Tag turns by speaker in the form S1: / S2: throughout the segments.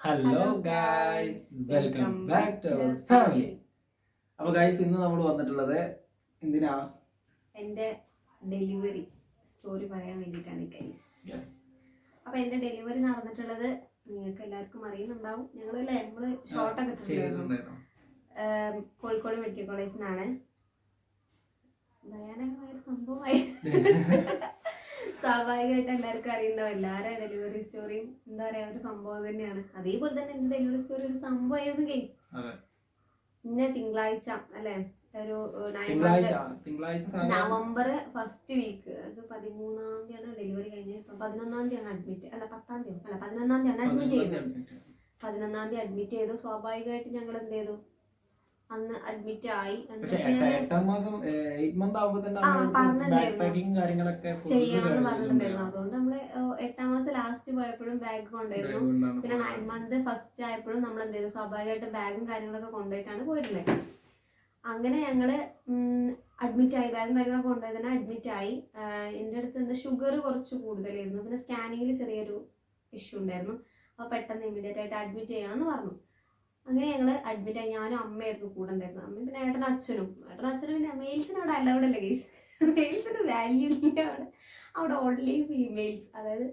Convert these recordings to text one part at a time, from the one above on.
S1: Hello guys welcome back to our family അപ്പൊ guys ഇന്ന് നമ്മൾ വന്നിട്ടുള്ളത് എന്തിനാ?
S2: എന്റെ ഡെലിവറി സ്റ്റോറി പറയാൻ വേണ്ടിയിട്ടാണ് ഗൈസ് അപ്പൊ എന്റെ ഡെലിവറി നടന്നിട്ടുള്ളത് നിങ്ങൾക്ക് എല്ലാവർക്കും അറിയുന്നുണ്ടാവും. ഞങ്ങളല്ലേ നമ്മൾ ഷോർട്ടൊക്കെ
S1: ചെയ്തിട്ടുണ്ടായിരുന്നു.
S2: കോഴിക്കോട് മെഡിക്കൽ കോളേജിൽ നിന്നാണ് ഭയാനകമായ സംഭവമായി. സ്വാഭാവികമായിട്ട് എല്ലാവർക്കും അറിയുന്നോ എല്ലാവരും ഡെലിവറി സ്റ്റോറിയും എന്താ പറയാ ഒരു സംഭവം തന്നെയാണ്. അതേപോലെ തന്നെ എന്റെ ഡെലിവറി സ്റ്റോറി ഒരു സംഭവമായിരുന്നു
S1: കേസ്.
S2: ഇന്ന തിങ്കളാഴ്ച അല്ലെ? ഒരു നവംബർ ഫസ്റ്റ് വീക്ക് അത് പതിമൂന്നാം തീയതിയാണ് ഡെലിവറി കഴിഞ്ഞത്. ഇപ്പം പതിനൊന്നാം തീയതിയാണ് അഡ്മിറ്റ് അല്ല പത്താം തീയതി അല്ല പതിനൊന്നാം തീയതിയാണ് അഡ്മിറ്റ് ചെയ്തത്. പതിനൊന്നാം തീയതി അഡ്മിറ്റ് ചെയ്തു. സ്വാഭാവികമായിട്ട് ഞങ്ങൾ എന്ത് ചെയ്തു? അന്ന് അഡ്മിറ്റ് ആയി.
S1: എട്ടാം മാസം എയ്റ്റ് മന്ത് തന്നെ
S2: പറഞ്ഞിട്ടുണ്ടായിരുന്നു. ചെയ്യണമെന്ന് അതുകൊണ്ട് നമ്മൾ എട്ടാം മാസം ലാസ്റ്റ് പോയപ്പോഴും ബാഗ് കൊണ്ടുവരുന്നു പിന്നെ. നയൻ മന്ത് ഫസ്റ്റ് ആയപ്പോഴും നമ്മൾ എന്ത് ചെയ്തു? സ്വാഭാവികമായിട്ടും ബാഗും കാര്യങ്ങളൊക്കെ കൊണ്ടുപോയിട്ടാണ് പോയിട്ടുള്ളത് അങ്ങനെ ഞങ്ങൾ അഡ്മിറ്റ് ആയി. ബാഗും കാര്യങ്ങളൊക്കെ കൊണ്ടുപോയതിന് അഡ്മിറ്റ് ആയി. എന്റെ എന്റെ അടുത്ത് എന്താ ഷുഗർ കുറച്ച് കൂടുതലായിരുന്നു. പിന്നെ സ്കാനിങ്ങിൽ ചെറിയൊരു ഇഷ്യൂ ഉണ്ടായിരുന്നു. അപ്പോൾ പെട്ടെന്ന് ഇമ്മീഡിയറ്റ് ആയിട്ട് അഡ്മിറ്റ് ചെയ്യണമെന്ന് പറഞ്ഞു. അങ്ങനെ ഞങ്ങൾ അഡ്മിറ്റ് ആയി. ഞാനും അമ്മയായിരുന്നു കൂടെ ഉണ്ടായിരുന്നു അമ്മയും പിന്നെ ഏട്ടൻ അച്ഛനും. ഏട്ടൻ അച്ഛനും പിന്നെ മെയിൽസിന് അവിടെ അലൗഡ് അല്ല ഗൈസ് മെയിൽസിന് വാല്യൂ ഇല്ല അവിടെ. അവിടെ ഓൺലി ഫീമെയിൽസ് അതായത്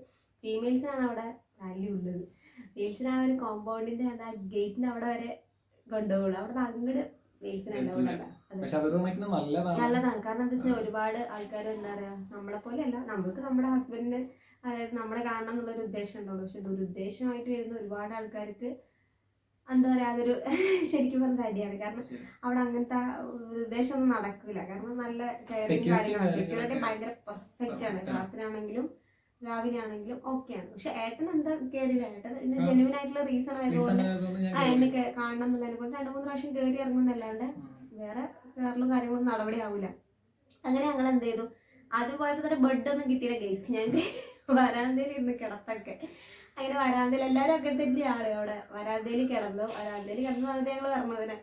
S2: ഫീമെയിൽസിനാണ് അവിടെ വാല്യൂ ഉള്ളത്. മെയിൽസിന് ആ ഒരു കോമ്പൗണ്ടിന്റെ ആ ഗേറ്റിന് അവിടെ വരെ കൊണ്ടുപോകുള്ളൂ അവിടെ അങ്ങോട്ട് അതെ.
S1: നല്ലതാണ്.
S2: കാരണം എന്താ വെച്ചാൽ ഒരുപാട് ആൾക്കാർ എന്താ പറയാ നമ്മളെ പോലെ അല്ല നമ്മൾക്ക് നമ്മുടെ ഹസ്ബൻഡിന് അതായത് നമ്മളെ കാണണം എന്നുള്ള ഒരു ഉദ്ദേശം ഉണ്ടാവുള്ളൂ പക്ഷെ ദുരുദ്ദേശമായിട്ട് വരുന്ന ഒരുപാട് ആൾക്കാർക്ക് എന്താ പറയാ അതൊരു ശരിക്കും പറഞ്ഞ അടിയാണ്. കാരണം. അവിടെ അങ്ങനത്തെ ഉദ്ദേശമൊന്നും നടക്കില്ല കാരണം നല്ല കെയറിങ് കാര്യങ്ങളാണ് സെക്യൂരിറ്റി ഭയങ്കര പെർഫെക്റ്റ് ആണ്.
S1: ആണ്.
S2: രാത്രിയാണെങ്കിലും രാവിലെ ആണെങ്കിലും ഓക്കെയാണ് പക്ഷെ ഏട്ടൻ എന്താ കയറിയില്ല ഏട്ടൻ ഇതിന്
S1: ആ.
S2: ജെന്യൂൻ ആയിട്ടുള്ള റീസൺ ആയതുകൊണ്ട്
S1: ഞാൻ
S2: ആ എന്നെ കാണണം എന്നുള്ളതിനെ കൊണ്ട് രണ്ട് മൂന്ന് പ്രാവശ്യം കയറി ഇറങ്ങുന്നല്ലാണ്ട്. വേറെ വേറെയുള്ള കാര്യങ്ങളൊന്നും നടപടി ആവില്ല അങ്ങനെ ഞങ്ങൾ എന്ത് ചെയ്തു? അതുപോലെ തന്നെ ബെഡ് ഒന്നും കിട്ടിയില്ല ഗൈസ് ഞങ്ങൾക്ക് വരാന്തേരി ഇന്ന് കിടത്തൊക്കെ. അങ്ങനെ വരാന്തയിൽ എല്ലാവരും അങ്ങനെ തന്നെയാണ് അവിടെ വരാന്തയിൽ കിടന്നു. വരാന്തയിൽ കിടന്നു സമയത്ത് ഞങ്ങൾ പറഞ്ഞതിന്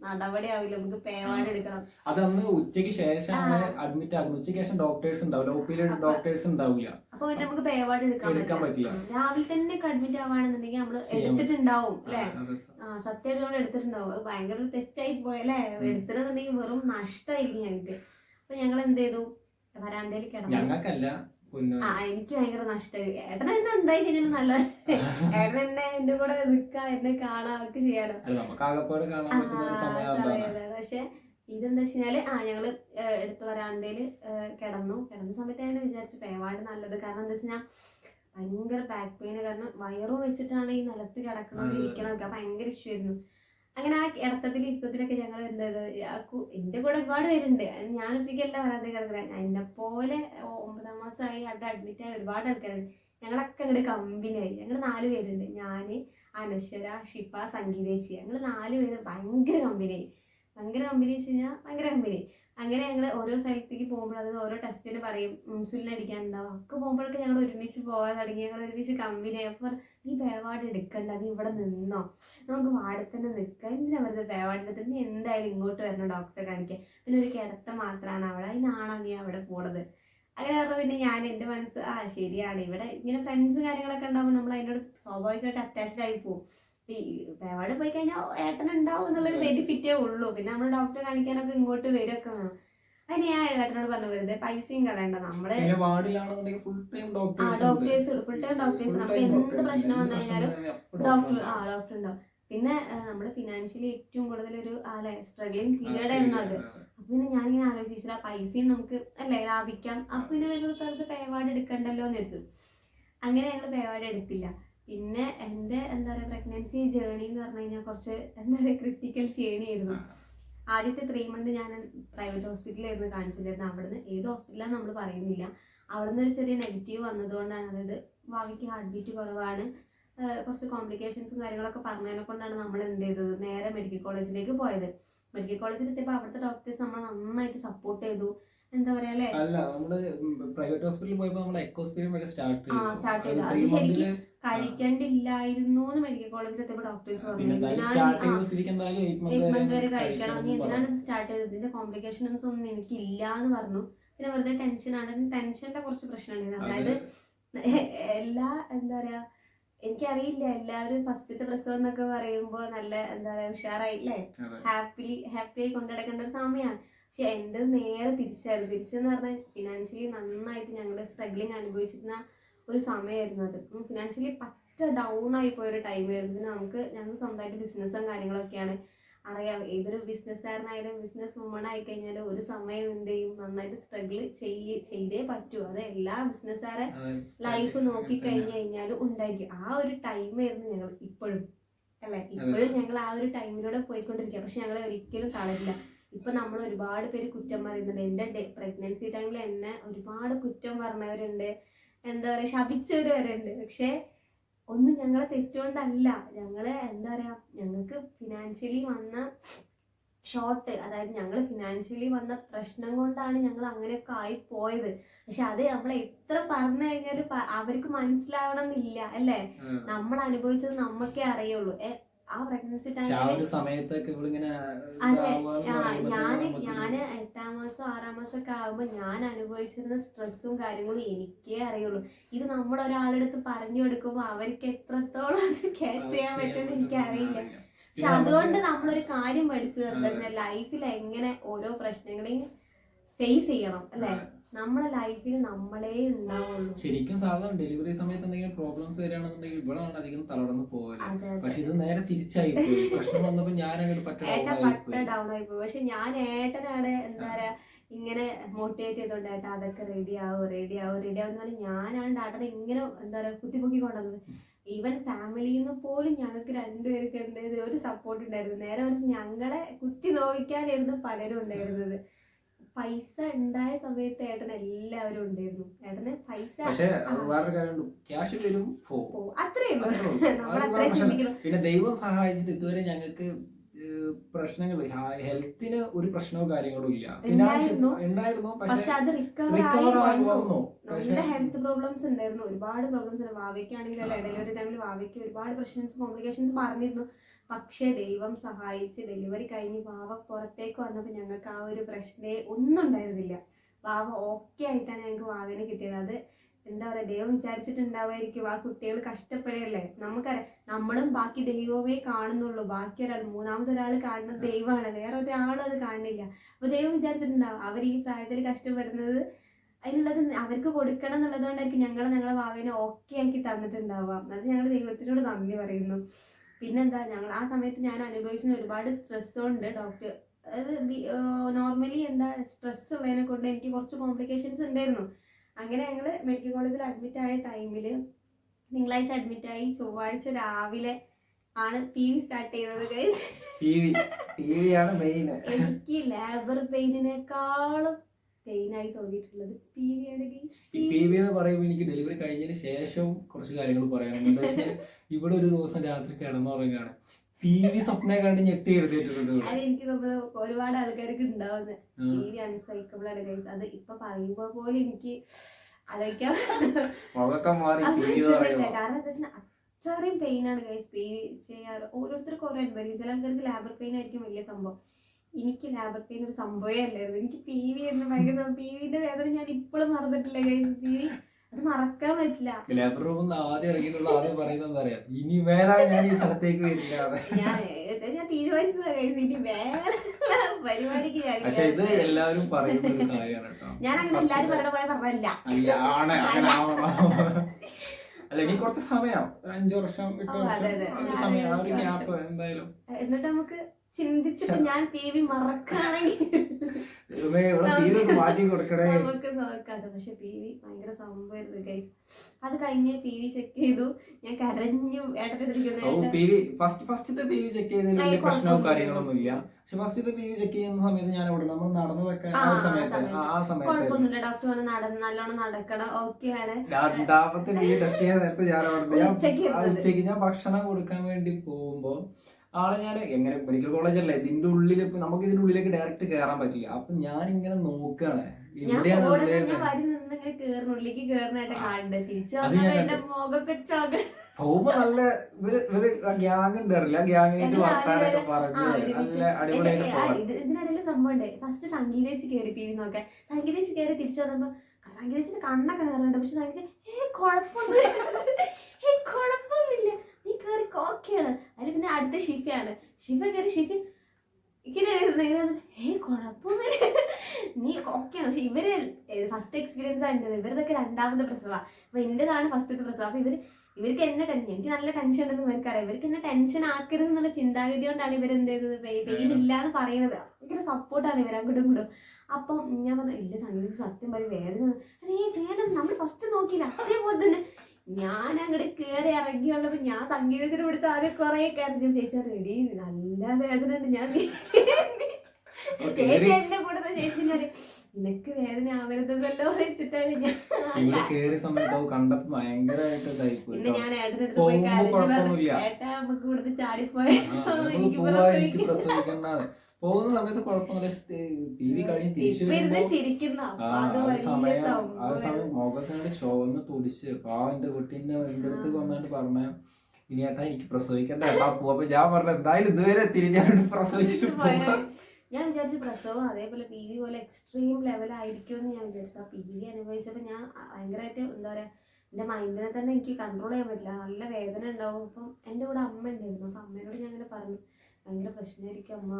S2: നടപടി ആവില്ല. നമുക്ക് പേവാട് എടുക്കണം.
S1: അതന്ന് ഉച്ചയ്ക്ക് ശേഷമാണ് അഡ്മിറ്റ് ആകുന്നത് ഉച്ചയ്ക്ക് ശേഷം ഡോക്ടേഴ്സ് ഉണ്ടാവില്ല. ഒ ഡോക്ടേഴ്സ് ഉണ്ടാവില്ല.
S2: അപ്പൊ നമുക്ക് പേവാട് എടുക്കാൻ പറ്റില്ല. രാവിലെ തന്നെ അഡ്മിറ്റ് ആവാണെന്നുണ്ടെങ്കിൽ നമ്മൾ എടുത്തിട്ടുണ്ടാവും അല്ലെ? സത്യമായിട്ട് എടുത്തിട്ടുണ്ടാവും. അത് ഭയങ്കര തെറ്റായി പോയല്ലേ. എടുത്തിട്ടുണ്ടെങ്കിൽ വെറും നഷ്ടമായിരിക്കും ഞങ്ങൾക്ക് അപ്പൊ ഞങ്ങൾ എന്ത് ചെയ്തു? വരാന്തയിൽ കിടന്നു.
S1: ഞങ്ങൾക്കല്ല.
S2: ആ എനിക്ക് ഭയങ്കര നഷ്ടമായി ഏട്ടൻ എന്നെ എന്തായി കഴിഞ്ഞാലും നല്ല ഏട്ടൻ എന്നെ എന്റെ കൂടെ നിൽക്കാം എന്നെ കാണാം ഒക്കെ ചെയ്യാലോ.
S1: കാണാൻ.
S2: പക്ഷെ ഇതെന്താ വെച്ചാൽ ആ ഞങ്ങൾ എടുത്തു വരാന്തയിൽ കിടന്നു. കിടന്ന സമയത്ത് ഞാൻ വിചാരിച്ചു പേവാട് നല്ലത്. കാരണം എന്താ വെച്ചാൽ ഭയങ്കര ബാക്ക് പെയിന് കാരണം വയറും വെച്ചിട്ടാണ് ഈ നിലത്ത് കിടക്കണത് ഇരിക്കണമൊക്കെ ഭയങ്കര ഇഷ്യൂ ആയിരുന്നു. അങ്ങനെ ആ ഇടത്തത്തിൽ ഇരുത്തത്തിലൊക്കെ ഞങ്ങൾ എന്തത് എന്റെ കൂടെ ഒരുപാട് പേരുണ്ട്. ഞാൻ ഒറ്റയ്ക്കല്ല വരാതെ കിടക്കുന്നത് എന്നെ പോലെ ഒമ്പതാം മാസമായി അവിടെ അഡ്മിറ്റ് ആയ ഒരുപാട് ആൾക്കാരുണ്ട്. ഞങ്ങളൊക്കെ അങ്ങോട്ട് കമ്പനിയായി ഞങ്ങൾ നാല് പേരുണ്ട്. ഞാൻ അനശ്വര ഷിഫ സംഗീതേച്ചി. ഞങ്ങൾ നാല് പേര് ഭയങ്കര കമ്പനിയായി ഭയങ്കര കമ്പനി വെച്ച് കഴിഞ്ഞാൽ ഭയങ്കര കമ്പനി അങ്ങനെ ഞങ്ങൾ ഓരോ സ്ഥലത്തേക്ക് പോകുമ്പോൾ അത് ഓരോ ടെസ്റ്റിന് പറയും ഇൻസുലിൻ അടിക്കാനുണ്ടാവും. ഒക്കെ പോകുമ്പോഴൊക്കെ ഞങ്ങൾ ഒരുമിച്ച് പോകാൻ തുടങ്ങി. ഞങ്ങൾ ഒരുമിച്ച് കമ്പനി അപ്പോൾ നീ പേവാട് എടുക്കണ്ട നീ ഇവിടെ നിന്നോ. നമുക്ക് വാർഡിൽ തന്നെ നിൽക്കാം എന്തിനാ വെറുതെ പേവാടിന്റെ നീ എന്തായാലും ഇങ്ങോട്ട് വരണം ഡോക്ടറെ കാണിക്കാൻ. പിന്നെ ഒരു കിടത്ത മാത്രമാണ് അവിടെ അതിനാണോ നീ അവിടെ പോണത്? അങ്ങനെ പറഞ്ഞാൽ പിന്നെ ഞാൻ എന്റെ മനസ്സ് ആ ശരിയാണ്. ഇവിടെ ഇങ്ങനെ ഫ്രണ്ട്സ് കാര്യങ്ങളൊക്കെ ഉണ്ടാകുമ്പോൾ നമ്മൾ അതിനോട് സ്വാഭാവികമായിട്ട് അറ്റാച്ച്ഡ് ആയി പോകും പേവാട് പോയി കഴിഞ്ഞാൽ ഏട്ടൻ ഉണ്ടാവും എന്നുള്ളൊരു ബെനിഫിറ്റേ ഉള്ളൂ. പിന്നെ നമ്മൾ ഡോക്ടറെ കാണിക്കാനൊക്കെ ഇങ്ങോട്ട് വരൊക്കെ. വേണം അതിന് ഞാൻ ഏട്ടനോട് പറഞ്ഞു വെറുതെ പൈസയും കളയണ്ട.
S1: നമ്മൾ
S2: ആ
S1: doctors
S2: doctors full time doctors നമുക്ക് എന്ത് പ്രശ്നം വന്നു കഴിഞ്ഞാലും ഡോക്ടർ ആ ഡോക്ടർ ഉണ്ടാവും. പിന്നെ നമ്മൾ ഫിനാൻഷ്യലി ഏറ്റവും കൂടുതൽ ഒരു അല്ലെ സ്ട്രഗ്ലിംഗ് പീരീഡ് ആയിരുന്നു അത്. അപ്പൊ പിന്നെ ഞാനിങ്ങനെ ആലോചിച്ചു ആ പൈസയും നമുക്ക് അല്ലെ ലാഭിക്കാം. അപ്പൊ പിന്നെ ഒരു സ്ഥലത്ത് പേവാട് എടുക്കണ്ടല്ലോ എന്ന് വെച്ചു അങ്ങനെ ഞങ്ങൾ പേവാട് എടുത്തില്ല. പിന്നെ എന്റെ എന്താ പറയുക പ്രഗ്നൻസി ജേണി എന്ന് പറഞ്ഞു കഴിഞ്ഞാൽ കുറച്ച് എന്താ പറയുക ക്രിട്ടിക്കൽ ജേണി ആയിരുന്നു. ആദ്യത്തെ ത്രീ മന്ത് ഞാൻ പ്രൈവറ്റ് ഹോസ്പിറ്റലായിരുന്നു കാണിച്ചിട്ടുണ്ടായിരുന്നു അവിടുന്ന് ഏത് ഹോസ്പിറ്റലാന്ന് നമ്മൾ പറയുന്നില്ല. അവിടുന്ന് ഒരു ചെറിയ നെഗറ്റീവ് വന്നതുകൊണ്ടാണ് അതായത് ഭാവിക്ക് ഹാർട്ട് ബീറ്റ് കുറവാണ്. കുറച്ച് കോംപ്ലിക്കേഷൻസും കാര്യങ്ങളൊക്കെ പറഞ്ഞതിനെ കൊണ്ടാണ് നമ്മൾ എന്ത് ചെയ്തത്? നേരെ മെഡിക്കൽ കോളേജിലേക്ക് പോയത്. മെഡിക്കൽ കോളേജിൽ എത്തിയപ്പോൾ അവിടുത്തെ ഡോക്ടേഴ്സ് നമ്മളെ നന്നായിട്ട് സപ്പോർട്ട് ചെയ്തു. എന്താ പറയാ അല്ലേ?
S1: അല്ല നമ്മൾ പ്രൈവറ്റ് ഹോസ്പിറ്റലിൽ പോയപ്പോൾ നമ്മൾ എക്കോസ്പിരിയം വരെ സ്റ്റാർട്ട്
S2: ആ, സ്റ്റാർട്ട് ചെയ്തു. അത് ശരിക്കും കഴിക്കണ്ടില്ലായിരുന്നു എന്ന് മെഡിക്കൽ കോളേജിൽ എത്തിയപ്പോൾ ഡോക്ടേഴ്സ് പറഞ്ഞു എന്തിനാണ് മന്ത് വരെ കഴിക്കണം നീ എന്തിനാണ് ഇത് സ്റ്റാർട്ട് ചെയ്തത്? ഇതിന്റെ കോംപ്ലിക്കേഷൻസ് ഒന്നും എനിക്കില്ല എന്ന് പറഞ്ഞു. പിന്നെ വെറുതെ ടെൻഷനാണ് ടെൻഷന്റെ കുറച്ച് പ്രശ്നമാണ് അതായത് എല്ലാ എന്താ പറയാ എനിക്കറിയില്ല. എല്ലാവരും ഫസ്റ്റത്തെ പ്രസവം എന്നൊക്കെ പറയുമ്പോൾ നല്ല എന്താ പറയാ ഉഷാറായില്ലേ. ഹാപ്പിലി ഹാപ്പി ആയി കൊണ്ടുനടക്കേണ്ട ഒരു സമയമാണ് പക്ഷെ എന്റെ നേരെ തിരിച്ചായിരുന്നു തിരിച്ചെന്ന് പറഞ്ഞാൽ ഫിനാൻഷ്യലി നന്നായിട്ട് ഞങ്ങളുടെ സ്ട്രഗ്ലിങ് അനുഭവിച്ചിരുന്ന ഒരു സമയമായിരുന്നു അത്. ഫിനാൻഷ്യലി പറ്റ ഡൗൺ ആയി പോയ ഒരു ടൈമായിരുന്നു പിന്നെ നമുക്ക് ഞങ്ങൾ സ്വന്തമായിട്ട് ബിസിനസ്സും കാര്യങ്ങളൊക്കെയാണ് അറിയാം. ഏതൊരു ബിസിനസ്സുകാരനായാലും ബിസിനസ് വുമൺ ആയി കഴിഞ്ഞാൽ ഒരു സമയം എന്ത് ചെയ്യും? നന്നായിട്ട് സ്ട്രഗിൾ ചെയ്യേ ചെയ്തേ പറ്റൂ. അത് എല്ലാ ബിസിനസ്സുകാരെ ലൈഫ് നോക്കി കഴിഞ്ഞു കഴിഞ്ഞാൽ ഉണ്ടായിരിക്കും. ആ ഒരു ടൈമായിരുന്നു ഞങ്ങൾ ഇപ്പോഴും. അല്ലെ? ഇപ്പോഴും ഞങ്ങൾ ആ ഒരു ടൈമിലൂടെ പോയിക്കൊണ്ടിരിക്കുക. പക്ഷെ ഞങ്ങൾ ഒരിക്കലും തളരില്ല. ഇപ്പൊ നമ്മൾ ഒരുപാട് പേര് കുറ്റം പറയുന്നുണ്ട്. എന്റെ പ്രഗ്നൻസി ടൈമിൽ എന്നെ ഒരുപാട് കുറ്റം പറഞ്ഞവരുണ്ട്. എന്താ പറയാ ശപിച്ചവര് വരെ ഉണ്ട്. പക്ഷേ ഒന്നും ഞങ്ങളെ തെറ്റുകൊണ്ടല്ല. ഞങ്ങൾ എന്താ പറയാ ഞങ്ങൾക്ക് ഫിനാൻഷ്യലി വന്ന ഷോർട്ട് അതായത് ഞങ്ങൾ ഫിനാൻഷ്യലി വന്ന പ്രശ്നം കൊണ്ടാണ് ഞങ്ങൾ അങ്ങനെയൊക്കെ ആയി പോയത്. പക്ഷെ അത് നമ്മൾ എത്ര പറഞ്ഞു കഴിഞ്ഞാൽ അവർക്ക് മനസ്സിലാവണം എന്നില്ല അല്ലേ നമ്മൾ അനുഭവിച്ചത് നമ്മക്കേ അറിയുള്ളൂ. ആ പ്രഗ്നൻസി ടൈമിൽ
S1: സമയത്തൊക്കെ ഇവളിങ്ങനെ
S2: അതെ,
S1: ഞാൻ
S2: ഞാൻ എട്ടാം മാസം ആറാം മാസം ഒക്കെ ആകുമ്പോൾ ഞാൻ അനുഭവിച്ചിരുന്ന സ്ട്രെസ്സും കാര്യങ്ങളും എനിക്കേ അറിയുള്ളൂ. ഇത് നമ്മുടെ ഒരാളെടുത്ത് പറഞ്ഞു കൊടുക്കുമ്പോൾ അവർക്ക് എത്രത്തോളം അത് ക്യാച്ച് ചെയ്യാൻ പറ്റുമെന്ന് എനിക്കറിയില്ല. പക്ഷെ അതുകൊണ്ട് നമ്മളൊരു കാര്യം പഠിച്ചു തന്നെ ലൈഫിൽ എങ്ങനെ ഓരോ പ്രശ്നങ്ങളെയും ഫേസ് ചെയ്യണം അല്ലെ? നമ്മളെ ലൈഫിൽ നമ്മളേ ഉണ്ടാവുള്ളൂ.
S1: ശരിക്കും സാധാരണ ഡെലിവറി സമയത്ത് എന്തെങ്കിലും പ്രോബ്ലംസ് വരികയാണെന്നുണ്ടെങ്കിൽ ഇവിടെയാണ് അധികം തളർന്നു പോകൽ.
S2: അതെ
S1: പക്ഷെ ഇത് നേരെ തിരിച്ചായി പോയി പ്രശ്നം വന്നപ്പോ ഞാൻ അങ്ങോട്ട് പറ്റ ഡൗൺ ആയി പോയി
S2: പക്ഷെ ഞാൻ ഏട്ടനാണ് എന്താ പറയാ ഇങ്ങനെ മോട്ടിവേറ്റ് ചെയ്തോണ്ട് ഏട്ടാ അതൊക്കെ റെഡി ആവും റെഡി ആവും റെഡി ആവും എന്ന് ഞാനാണ് ഏട്ടനെ ഇങ്ങനെ എന്താ പറയാ കുത്തിപ്പൊക്കി കൊണ്ടുവന്നത്. ഈവൻ ഫാമിലിയിൽ നിന്ന് പോലും ഞങ്ങൾക്ക് രണ്ടുപേർക്ക് എന്തായത് ഒരു സപ്പോർട്ട് ഉണ്ടായിരുന്നു നേരെ മറിച്ച് ഞങ്ങളെ കുത്തി നോവിക്കാനായിരുന്നു പലരും ഉണ്ടായിരുന്നത്. പൈസ ഉണ്ടായ സമയത്ത് ഏട്ടൻ എല്ലാവരും ഉണ്ടായിരുന്നു. ഏട്ടന് പൈസ
S1: പക്ഷേ അത് വേറൊരു കാര്യമുണ്ട്. ക്യാഷ് വരും പോകും
S2: അത്രേ ഉള്ളൂ. നമ്മൾ അത്രേ.
S1: പിന്നെ ദൈവം സഹായിച്ചിട്ട് ഇതുവരെ ഞങ്ങൾക്ക് പ്രശ്നങ്ങൾ ഹെൽത്തിന് ഒരു പ്രശ്നവും കാര്യങ്ങളും ഇല്ല.
S2: ഉണ്ടായിരുന്നു.
S1: പക്ഷെ
S2: അത് റിക്കവർ ആയി വന്നു. നല്ല ഹെൽത്ത് പ്രോബ്ലംസ് ഉണ്ടായിരുന്നു. ഒരുപാട് പ്രോബ്ലംസ് വാവയ്ക്കാണെങ്കിൽ അല്ല ഡെലിവറി ടൈമിൽ വാവയ്ക്ക് ഒരുപാട് പ്രശ്നംസ് കോംപ്ലിക്കേഷൻസ് പറഞ്ഞിരുന്നു. പക്ഷേ ദൈവം സഹായിച്ച് ഡെലിവറി കഴിഞ്ഞ് വാവ പുറത്തേക്ക് വന്നപ്പോൾ ഞങ്ങൾക്ക് ആ ഒരു പ്രശ്നേ ഒന്നും ഉണ്ടായിരുന്നില്ല. വാവ ഓക്കെ ആയിട്ടാണ് ഞങ്ങൾക്ക് വാവേനെ കിട്ടിയത്. അത് എന്താ പറയുക ദൈവം വിചാരിച്ചിട്ടുണ്ടാവായിരിക്കും ആ കുട്ടികൾ കഷ്ടപ്പെടുകയല്ലേ? നമുക്കറിയാം നമ്മളും ബാക്കി ദൈവമേ കാണുന്നുള്ളൂ. ബാക്കി ഒരാൾ മൂന്നാമതൊരാൾ കാണുന്നത് ദൈവമാണ്. വേറെ ഒരാളും അത് കാണുന്നില്ല. അപ്പോൾ ദൈവം വിചാരിച്ചിട്ടുണ്ടാവും അവർ ഈ പ്രായത്തിൽ കഷ്ടപ്പെടുന്നത് അതിനുള്ളത് അവർക്ക് കൊടുക്കണം എന്നുള്ളത് കൊണ്ടായിരിക്കും ഞങ്ങൾ ഞങ്ങളെ വാവേനെ ഓക്കെ ആക്കി തന്നിട്ടുണ്ടാവുക. അത് ഞങ്ങൾ ദൈവത്തിനോട് നന്ദി പറയുന്നു. പിന്നെന്താ ഞങ്ങൾ ആ സമയത്ത് ഞാൻ അനുഭവിച്ചിരുന്ന ഒരുപാട് സ്ട്രെസ് ഉണ്ട് ഡോക്ടർ. അത് നോർമലി എന്താ സ്ട്രെസ് ഉള്ളതിനെ കൊണ്ട് എനിക്ക് കുറച്ച് കോംപ്ലിക്കേഷൻസ് ഉണ്ടായിരുന്നു. അങ്ങനെ ഞങ്ങൾ മെഡിക്കൽ കോളേജിൽ അഡ്മിറ്റ് ആയ ടൈമിൽ തിങ്കളാഴ്ച അഡ്മിറ്റ് ആയി ചൊവ്വാഴ്ച രാവിലെ ആണ് പി വി സ്റ്റാർട്ട്
S1: മെയിൻ
S2: എനിക്ക് ലേബർ പെയിനിനേക്കാളും പെയിനായി തോന്നിയിട്ടുള്ളത്. പി വി ആണ് ഗൈസ്
S1: ഈ പി വി എന്ന് പറയുമ്പോൾ എനിക്ക് ഡെലിവറി കഴിഞ്ഞതിന് ശേഷം കുറച്ച് കാര്യങ്ങൾ പറയാനുണ്ട് എന്താ വെച്ചാൽ ഇവിടെ ഒരു ദിവസം രാത്രി കിടന്നുറങ്ങുകയാണ് പി വി സ്വപ്നം കണ്ട് ഞെട്ടി എഴുതിയിട്ടുണ്ട് ഇവിടെ.
S2: അത് എനിക്ക് തോന്നുന്നു ഒരുപാട് ആൾക്കാർക്ക് ഉണ്ടാവുന്നത്.
S1: ആ.
S2: പി വി അൺസൈക്കബിൾ ആണ് ഗൈസ് അത് ഇപ്പൊ പറയുമ്പോൾ പോലും എനിക്ക് ആലോചിക്കാൻ
S1: മുഖമൊക്കെ മാറി
S2: അത്
S1: പി വി എന്ന് പറയുമ്പോൾ
S2: കാരണം എന്താ വെച്ചാൽ അത്രയും പെയിൻ ആണ് ഗൈസ് പി വി ചെയ്യാറ്. ഓരോരുത്തർക്കും ഓരോ അനുഭവിക്കും ചില ആൾക്കാർക്ക് ലാബർ പെയിൻ ആയിരിക്കും വലിയ സംഭവം. എനിക്ക് ലാബർ പെയിൻ ഒരു സംഭവമേ അല്ലായിരുന്നു. എനിക്ക് പി വി എന്ന് ഭയങ്കര പി വിന്റെ വേദന ഞാൻ ഇപ്പോഴും മറന്നിട്ടില്ല പി വി അത് മറക്കാൻ പറ്റില്ല.
S1: ലേബർ റൂമിൽ നിന്ന് ആദ്യം ഇറങ്ങിയിട്ടുള്ള ആദ്യം പറയുന്നത് എന്താ പറയാ? ഇനി ഞാൻ ഈ സ്ഥലത്തേക്ക് വരില്ല.
S2: ഞാൻ ഞാൻ ഇനി വേറെ പരിപാടിക്ക്
S1: പക്ഷെ ഇത് എല്ലാവരും പറയുന്ന ഒരു കാര്യമാണ് കേട്ടോ.
S2: ഞാൻ അങ്ങനെ എല്ലാരും പറയണ പോലെ പറഞ്ഞല്ല
S1: അല്ല ആണ് അങ്ങനെ ആവണം. അല്ല ഇനി കുറച്ച് സമയം. ഒരു അഞ്ചു വർഷം എട്ട്
S2: അതെ,
S1: വർഷം
S2: അതെ.
S1: ആ ഒരു സമയം ആ ഒരു ഗ്യാപ്പ് എന്തായാലും.
S2: എന്നിട്ട് നമുക്ക് ചിന്തിച്ചിട്ട് ഞാൻ
S1: ടി വി മറക്കാണെങ്കിൽ മാറ്റി കൊടുക്കണേ.
S2: നമുക്ക് നോക്കാതെ പക്ഷെ ടി വി ഭയങ്കര സംഭവമായിരുന്നു ഗൈസ് അത് കഴിഞ്ഞ് ടി വി ചെക്ക് ചെയ്തു. ഞാൻ കരഞ്ഞു കുഴപ്പമൊന്നുമില്ല. ഡോക്ടർ നടന്ന് നല്ലോണം നടക്കണം. ഓക്കെ ആണ്. ഉച്ചയ്ക്ക്
S1: ഞാൻ ഭക്ഷണം കൊടുക്കാൻ വേണ്ടി പോകുമ്പോ ആളെ ഞാൻ എങ്ങനെ മെഡിക്കൽ കോളേജ് അല്ലേ ഇതിന്റെ ഉള്ളിൽ ഇപ്പൊ നമുക്ക് ഇതിന്റെ ഉള്ളിലേക്ക് ഡയറക്റ്റ് കയറാൻ പറ്റില്ല. അപ്പൊ ഞാൻ ഇങ്ങനെ നോക്കാണ് എവിടെയാണ് പോകുമ്പോ നല്ല ഇവർ ഇവർ ഗ്യാങ് ഉണ്ടാറില്ല ഗ്യാങ്ങിനായിട്ട് വർത്താനൊക്കെ പറഞ്ഞ് നല്ല അടിപൊളിയായിട്ട്
S2: ഇതിനിടയിൽ സംഭവം ഉണ്ട്. ഫസ്റ്റ് സംഗീതേച്ച് കയറി പി വി നോക്കാൻ. സംഗീതേച്ച് കയറി തിരിച്ചു വന്നപ്പോ സംഗീതേച്ചിന്റെ കണ്ണൊക്കെ നിറഞ്ഞിട്ടുണ്ട്. പക്ഷെ സംഗീത ഏ കുഴപ്പമൊന്നുമില്ല. ഏ കുഴപ്പമൊന്നുമില്ല. അടുത്ത ഷിഫയാണ്. ഷിഫ കയറി ഷിഫി ഇങ്ങനെ വരുന്നത് ഇങ്ങനെ കുഴപ്പമൊന്നും കുഴപ്പമൊന്നുമില്ല നീ ഓക്കെയാണ് പക്ഷെ ഇവർ ഫസ്റ്റ് എക്സ്പീരിയൻസ് ആണ് ഇവരതൊക്കെ രണ്ടാമത്തെ പ്രസവ. അപ്പൊ എന്റേതാണ് ഫസ്റ്റത്തെ പ്രസവം. അപ്പൊ ഇവർ ഇവർക്ക് എന്നെ ടെൻഷൻ എനിക്ക് നല്ല ടെൻഷൻ ഉണ്ടെന്ന് ഇവർക്കറിയാം. ഇവർക്ക് എന്നെ ടെൻഷൻ ആക്കരുത് എന്നുള്ള ചിന്താഗതി കൊണ്ടാണ് ഇവർ എന്ത് ചെയ്തത്? പെയിൻ ഇല്ല എന്ന് പറയുന്നത്. ഭയങ്കര സപ്പോർട്ടാണ് ഇവർ അങ്ങോട്ടും ഇങ്ങോട്ടും. അപ്പം ഞാൻ പറഞ്ഞു ഇല്ല സംഗീത സത്യം പറയും വേദന അല്ലേ വേദന നമ്മൾ ഫസ്റ്റ് നോക്കിയില്ല. അതേപോലെ തന്നെ ഞാൻ അങ്ങോട്ട് കയറി ഇറങ്ങി വന്നപ്പോ ഞാൻ സംഗീതത്തിന് പിടിച്ച ആദ്യം കുറെ കയറി ചേച്ചി റെഡി നല്ല വേദന ഉണ്ട്. ഞാൻ ചേച്ചി എന്റെ കൂടെ ചേച്ചി നിനക്ക് വേദന ആവരുതല്ലോ വെച്ചിട്ടാണ് ഞാൻ
S1: ഇവിടെ കേറിയ സമയത്ത് അത് കണ്ടപ്പോ ഭയങ്കരമായിട്ട്
S2: പിന്നെ ഞാൻ ഏട്ടനടുത്ത് പോയി
S1: കാര്യം
S2: ഏട്ടാ നമുക്ക് ഇവിടുന്ന് ചാടിപ്പോയി? എനിക്ക്
S1: പ്രസവിക്കണ്ടാണ് പോകുന്ന സമയത്ത് കുഴപ്പമില്ല ടി വി കഴിഞ്ഞ് തിരിച്ചു ആ സമയം മുഖത്തിനോട് ചുവന്ന് തുടിച്ച് പാവന്റെ എന്റെ കുട്ടീനെ എന്റെ അടുത്ത് വന്നിട്ട് പറഞ്ഞ ഇനി ഏട്ടാ എനിക്ക് പ്രസവിക്കണ്ട ഏട്ടാ പോവാ അപ്പൊ ഞാൻ പറഞ്ഞു എന്തായാലും ഇതുവരെ തിരിഞ്ഞാണ്ട് പ്രസവിച്ചിട്ട് പോവാ.
S2: ഞാൻ വിചാരിച്ചു പ്രസവം അതേപോലെ പി വി പോലെ എക്സ്ട്രീം ലെവലായിരിക്കും എന്ന് ഞാൻ വിചാരിച്ചു. ആ പി വി അനുഭവിച്ചപ്പോൾ ഞാൻ ഭയങ്കരമായിട്ട് എന്താ പറയുക എന്റെ മൈൻഡിനെ തന്നെ എനിക്ക് കൺട്രോൾ ചെയ്യാൻ പറ്റില്ല. നല്ല വേദന ഉണ്ടാവും. അപ്പം എന്റെ കൂടെ അമ്മ ഉണ്ടായിരുന്നു. അപ്പം അമ്മയോട് ഞാൻ അങ്ങനെ പറഞ്ഞു ഭയങ്കര പ്രശ്നമായിരിക്കും അമ്മ.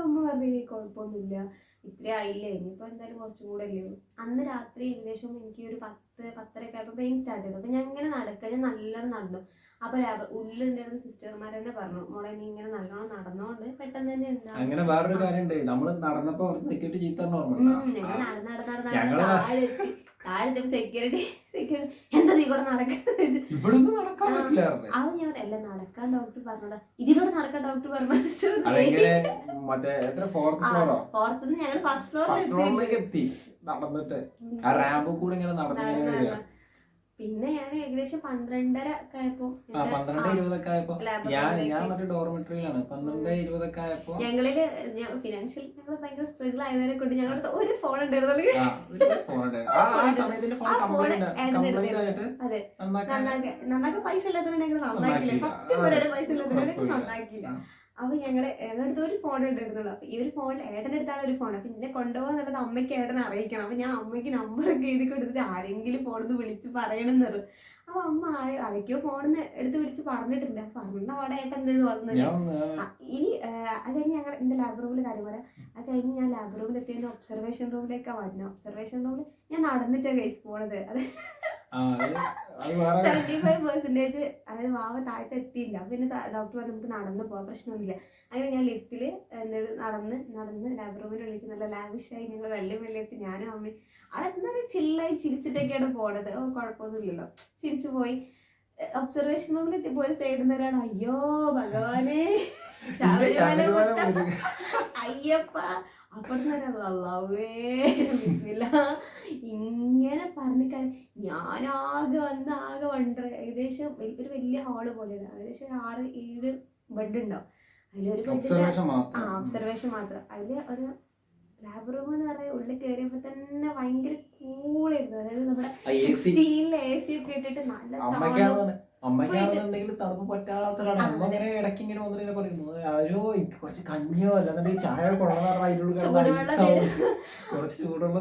S2: അമ്മ പറഞ്ഞു "ഏയ് കുഴപ്പമൊന്നുമില്ല ഇത്ര ആയില്ലേ? ഇനിയിപ്പോൾ എന്തായാലും കുറച്ചും കൂടെ അല്ലേ അന്ന് രാത്രി ഏകദേശം എനിക്ക് ഒരു പത്ത് പത്തരയൊക്കെ ആയപ്പോൾ പെയിൻ സ്റ്റാർട്ട് ചെയ്തു. അപ്പം ഞാൻ ഇങ്ങനെ നടക്കുക ഞാൻ നല്ലോണം നടന്നു. അപ്പോൾ ഉള്ളിലുണ്ടായിരുന്ന സിസ്റ്റർമാർ തന്നെ പറഞ്ഞു മോളെ നീ ഇങ്ങനെ നല്ലോണം നടന്നോണ്ട് പെട്ടെന്ന് തന്നെ ഉണ്ടാവും
S1: അങ്ങനെ വേറൊരു കാര്യമുണ്ട്. നമ്മൾ നടന്നപ്പോ അവിടെ സെക്യൂരിറ്റി ചീത്ത
S2: നടന്ന് നടന്ന് നടന്ന് താഴെ താഴെ സെക്യൂരിറ്റി സെക്യൂരിറ്റി എന്താ നീ കൂടെ നടക്കുന്നത്?
S1: ഇവിടുന്ന് നടക്കാൻ
S2: ഞാൻ അല്ല ഡോക്ടർ പറഞ്ഞോടാ. ഇതിലൂടെ നടക്കാൻ ഡോക്ടർ പറഞ്ഞു
S1: ഫോർത്ത്
S2: ഞങ്ങൾ ഫസ്റ്റ്
S1: ഫ്ലോറിലേക്ക് എത്തി നടന്നിട്ട്. ആ റാമ്പ് കൂടെ ഇങ്ങനെ നടന്നു
S2: പിന്നെ ഞാൻ ഏകദേശം പന്ത്രണ്ടര ഒക്കെ ആയപ്പോ
S1: പന്ത്രണ്ട് ഇരുപതൊക്കെ ആയപ്പോ. ഞാൻ ഞാൻ മറ്റേ ഡോർമെട്രിയിലാണ് പന്ത്രണ്ട് ഇരുപതൊക്കെ ആയപ്പോ
S2: ഞങ്ങളിൽ ഫിനാൻഷ്യൽ ഞങ്ങൾ ഭയങ്കര സ്ട്രഗിൾ ആയതിനെ കൊണ്ട് ഞങ്ങളുടെ ഒരു ഫോൺ ഉണ്ടായിരുന്നുള്ളൂ
S1: ഉണ്ടായിരുന്നു.
S2: നന്നാക്കി പൈസ ഇല്ലാത്തതുകൊണ്ട് ഞങ്ങൾ നന്നാക്കില്ല
S1: നന്നാക്കിയില്ല.
S2: സത്യം
S1: ആ,
S2: പറയാതെ പൈസ ഇല്ലാത്തതുകൊണ്ട് ഞങ്ങൾ
S1: കുഴപ്പമില്ല.
S2: നന്നാക്കിയില്ല
S1: ആ.
S2: അപ്പൊ ഞങ്ങൾ ഞങ്ങളുടെ അടുത്ത് ഒരു ഫോൺ ഉണ്ടായിരുന്നുള്ളൂ. അപ്പൊ ഈ ഒരു ഫോൺ ഏട്ടന്റെ അടുത്താണ് ഒരു ഫോൺ അപ്പൊ എന്നെ കൊണ്ടുപോകാന്നുള്ളത് അമ്മയ്ക്ക് ഏട്ടനെ അറിയിക്കണം. അപ്പൊ ഞാൻ അമ്മയ്ക്ക് നമ്പറൊക്കെ എഴുതി കൊടുത്തിട്ട് ആരെങ്കിലും ഫോണിന്ന് വിളിച്ച് പറയണം എന്ന് പറഞ്ഞു. അപ്പൊ അമ്മ ആരെ- ആരൊക്കെയോ ഫോണിന്ന് എടുത്ത് വിളിച്ച് പറഞ്ഞിട്ടുണ്ട്. അപ്പൊ പറഞ്ഞ അവിടെ ഏട്ടൻ എന്തെന്ന്
S1: ഞാൻ
S2: ഇനി അത് കഴിഞ്ഞ് ഞങ്ങൾ എന്റെ ലാബ് റൂമിൽ കാര്യം പറയാം. അത് കഴിഞ്ഞ് ഞാൻ ലാബ് റൂമിൽ എത്തിയതിന് ഒബ്സർവേഷൻ റൂമിലേക്കാണ് വരുന്നത് ഒബ്സർവേഷൻ റൂമിൽ ഞാൻ നടന്നിട്ടാണ് കൈസ് പോണത്. അത് സെവന്റി ഫൈവ് പെർസെന്റേജ് അതായത് വാവ താഴത്ത് എത്തിയില്ല. പിന്നെ ഡോക്ടർ പറഞ്ഞു നമുക്ക് നടന്നു പോകാം പ്രശ്നമൊന്നുമില്ല. അങ്ങനെ ഞാൻ ലിഫ്റ്റിൽ നടന്ന് നടന്ന് ലാബ് റൂമിൽ വിളിച്ച് നല്ല ലാവിഷായി ഞങ്ങൾ വെള്ളം വെള്ളിയിട്ട് ഞാനും അമ്മയും അവിടെ എന്തായാലും ചില്ലായി ചിരിച്ചിട്ടൊക്കെയാണ് പോണത്. ഓ കുഴപ്പമൊന്നുമില്ലല്ലോ. ചിരിച്ചു പോയി. ഒബ്സർവേഷൻ റൂമിൽ എത്തിയപ്പോൾ ഒരു സൈഡിൽ നിന്ന് ഒരാൾ അയ്യോ ഭഗവാനെ. ശബരിമല മൊത്തം അയ്യപ്പ അപ്പുറത്ത് അള്ളാവേ ബിസ്മില്ല. ഇങ്ങനെ പറഞ്ഞു ഞാനാകെ വന്ന് ആകെ വണ്ടർ ഏകദേശം ഒരു വലിയ ഹാൾ പോലെയാണ്. ഏകദേശം ആറ് ഏഴ് ബെഡ് ഉണ്ടാവും. അതിലൊരു ആ
S1: മാത്രം.
S2: ഒബ്സർവേഷൻ മാത്രം. അതിൽ ഒരു ലാബ് റൂം എന്ന് പറയുന്നത് ഉള്ളിൽ കയറിയപ്പോ തന്നെ ഭയങ്കര കൂളായിരുന്നു അതായത് നമ്മുടെ സ്റ്റീലിൽ എ സി ഒക്കെ ഇട്ടിട്ട് നല്ല
S1: അമ്മയ്ക്കാണെന്നുണ്ടെങ്കിൽ തണുപ്പ് പറ്റാത്തതാണ്. അമ്മ ഇങ്ങനെ ഇടയ്ക്ക് ഇങ്ങനെ വന്നിട്ട് പറയുന്നു ആരോ എനിക്ക് കുറച്ച് കഞ്ഞിയോ അല്ലാന്നുണ്ടെങ്കിൽ ചായ കൊള്ളാൻ. കുറച്ച് ചൂടുള്ള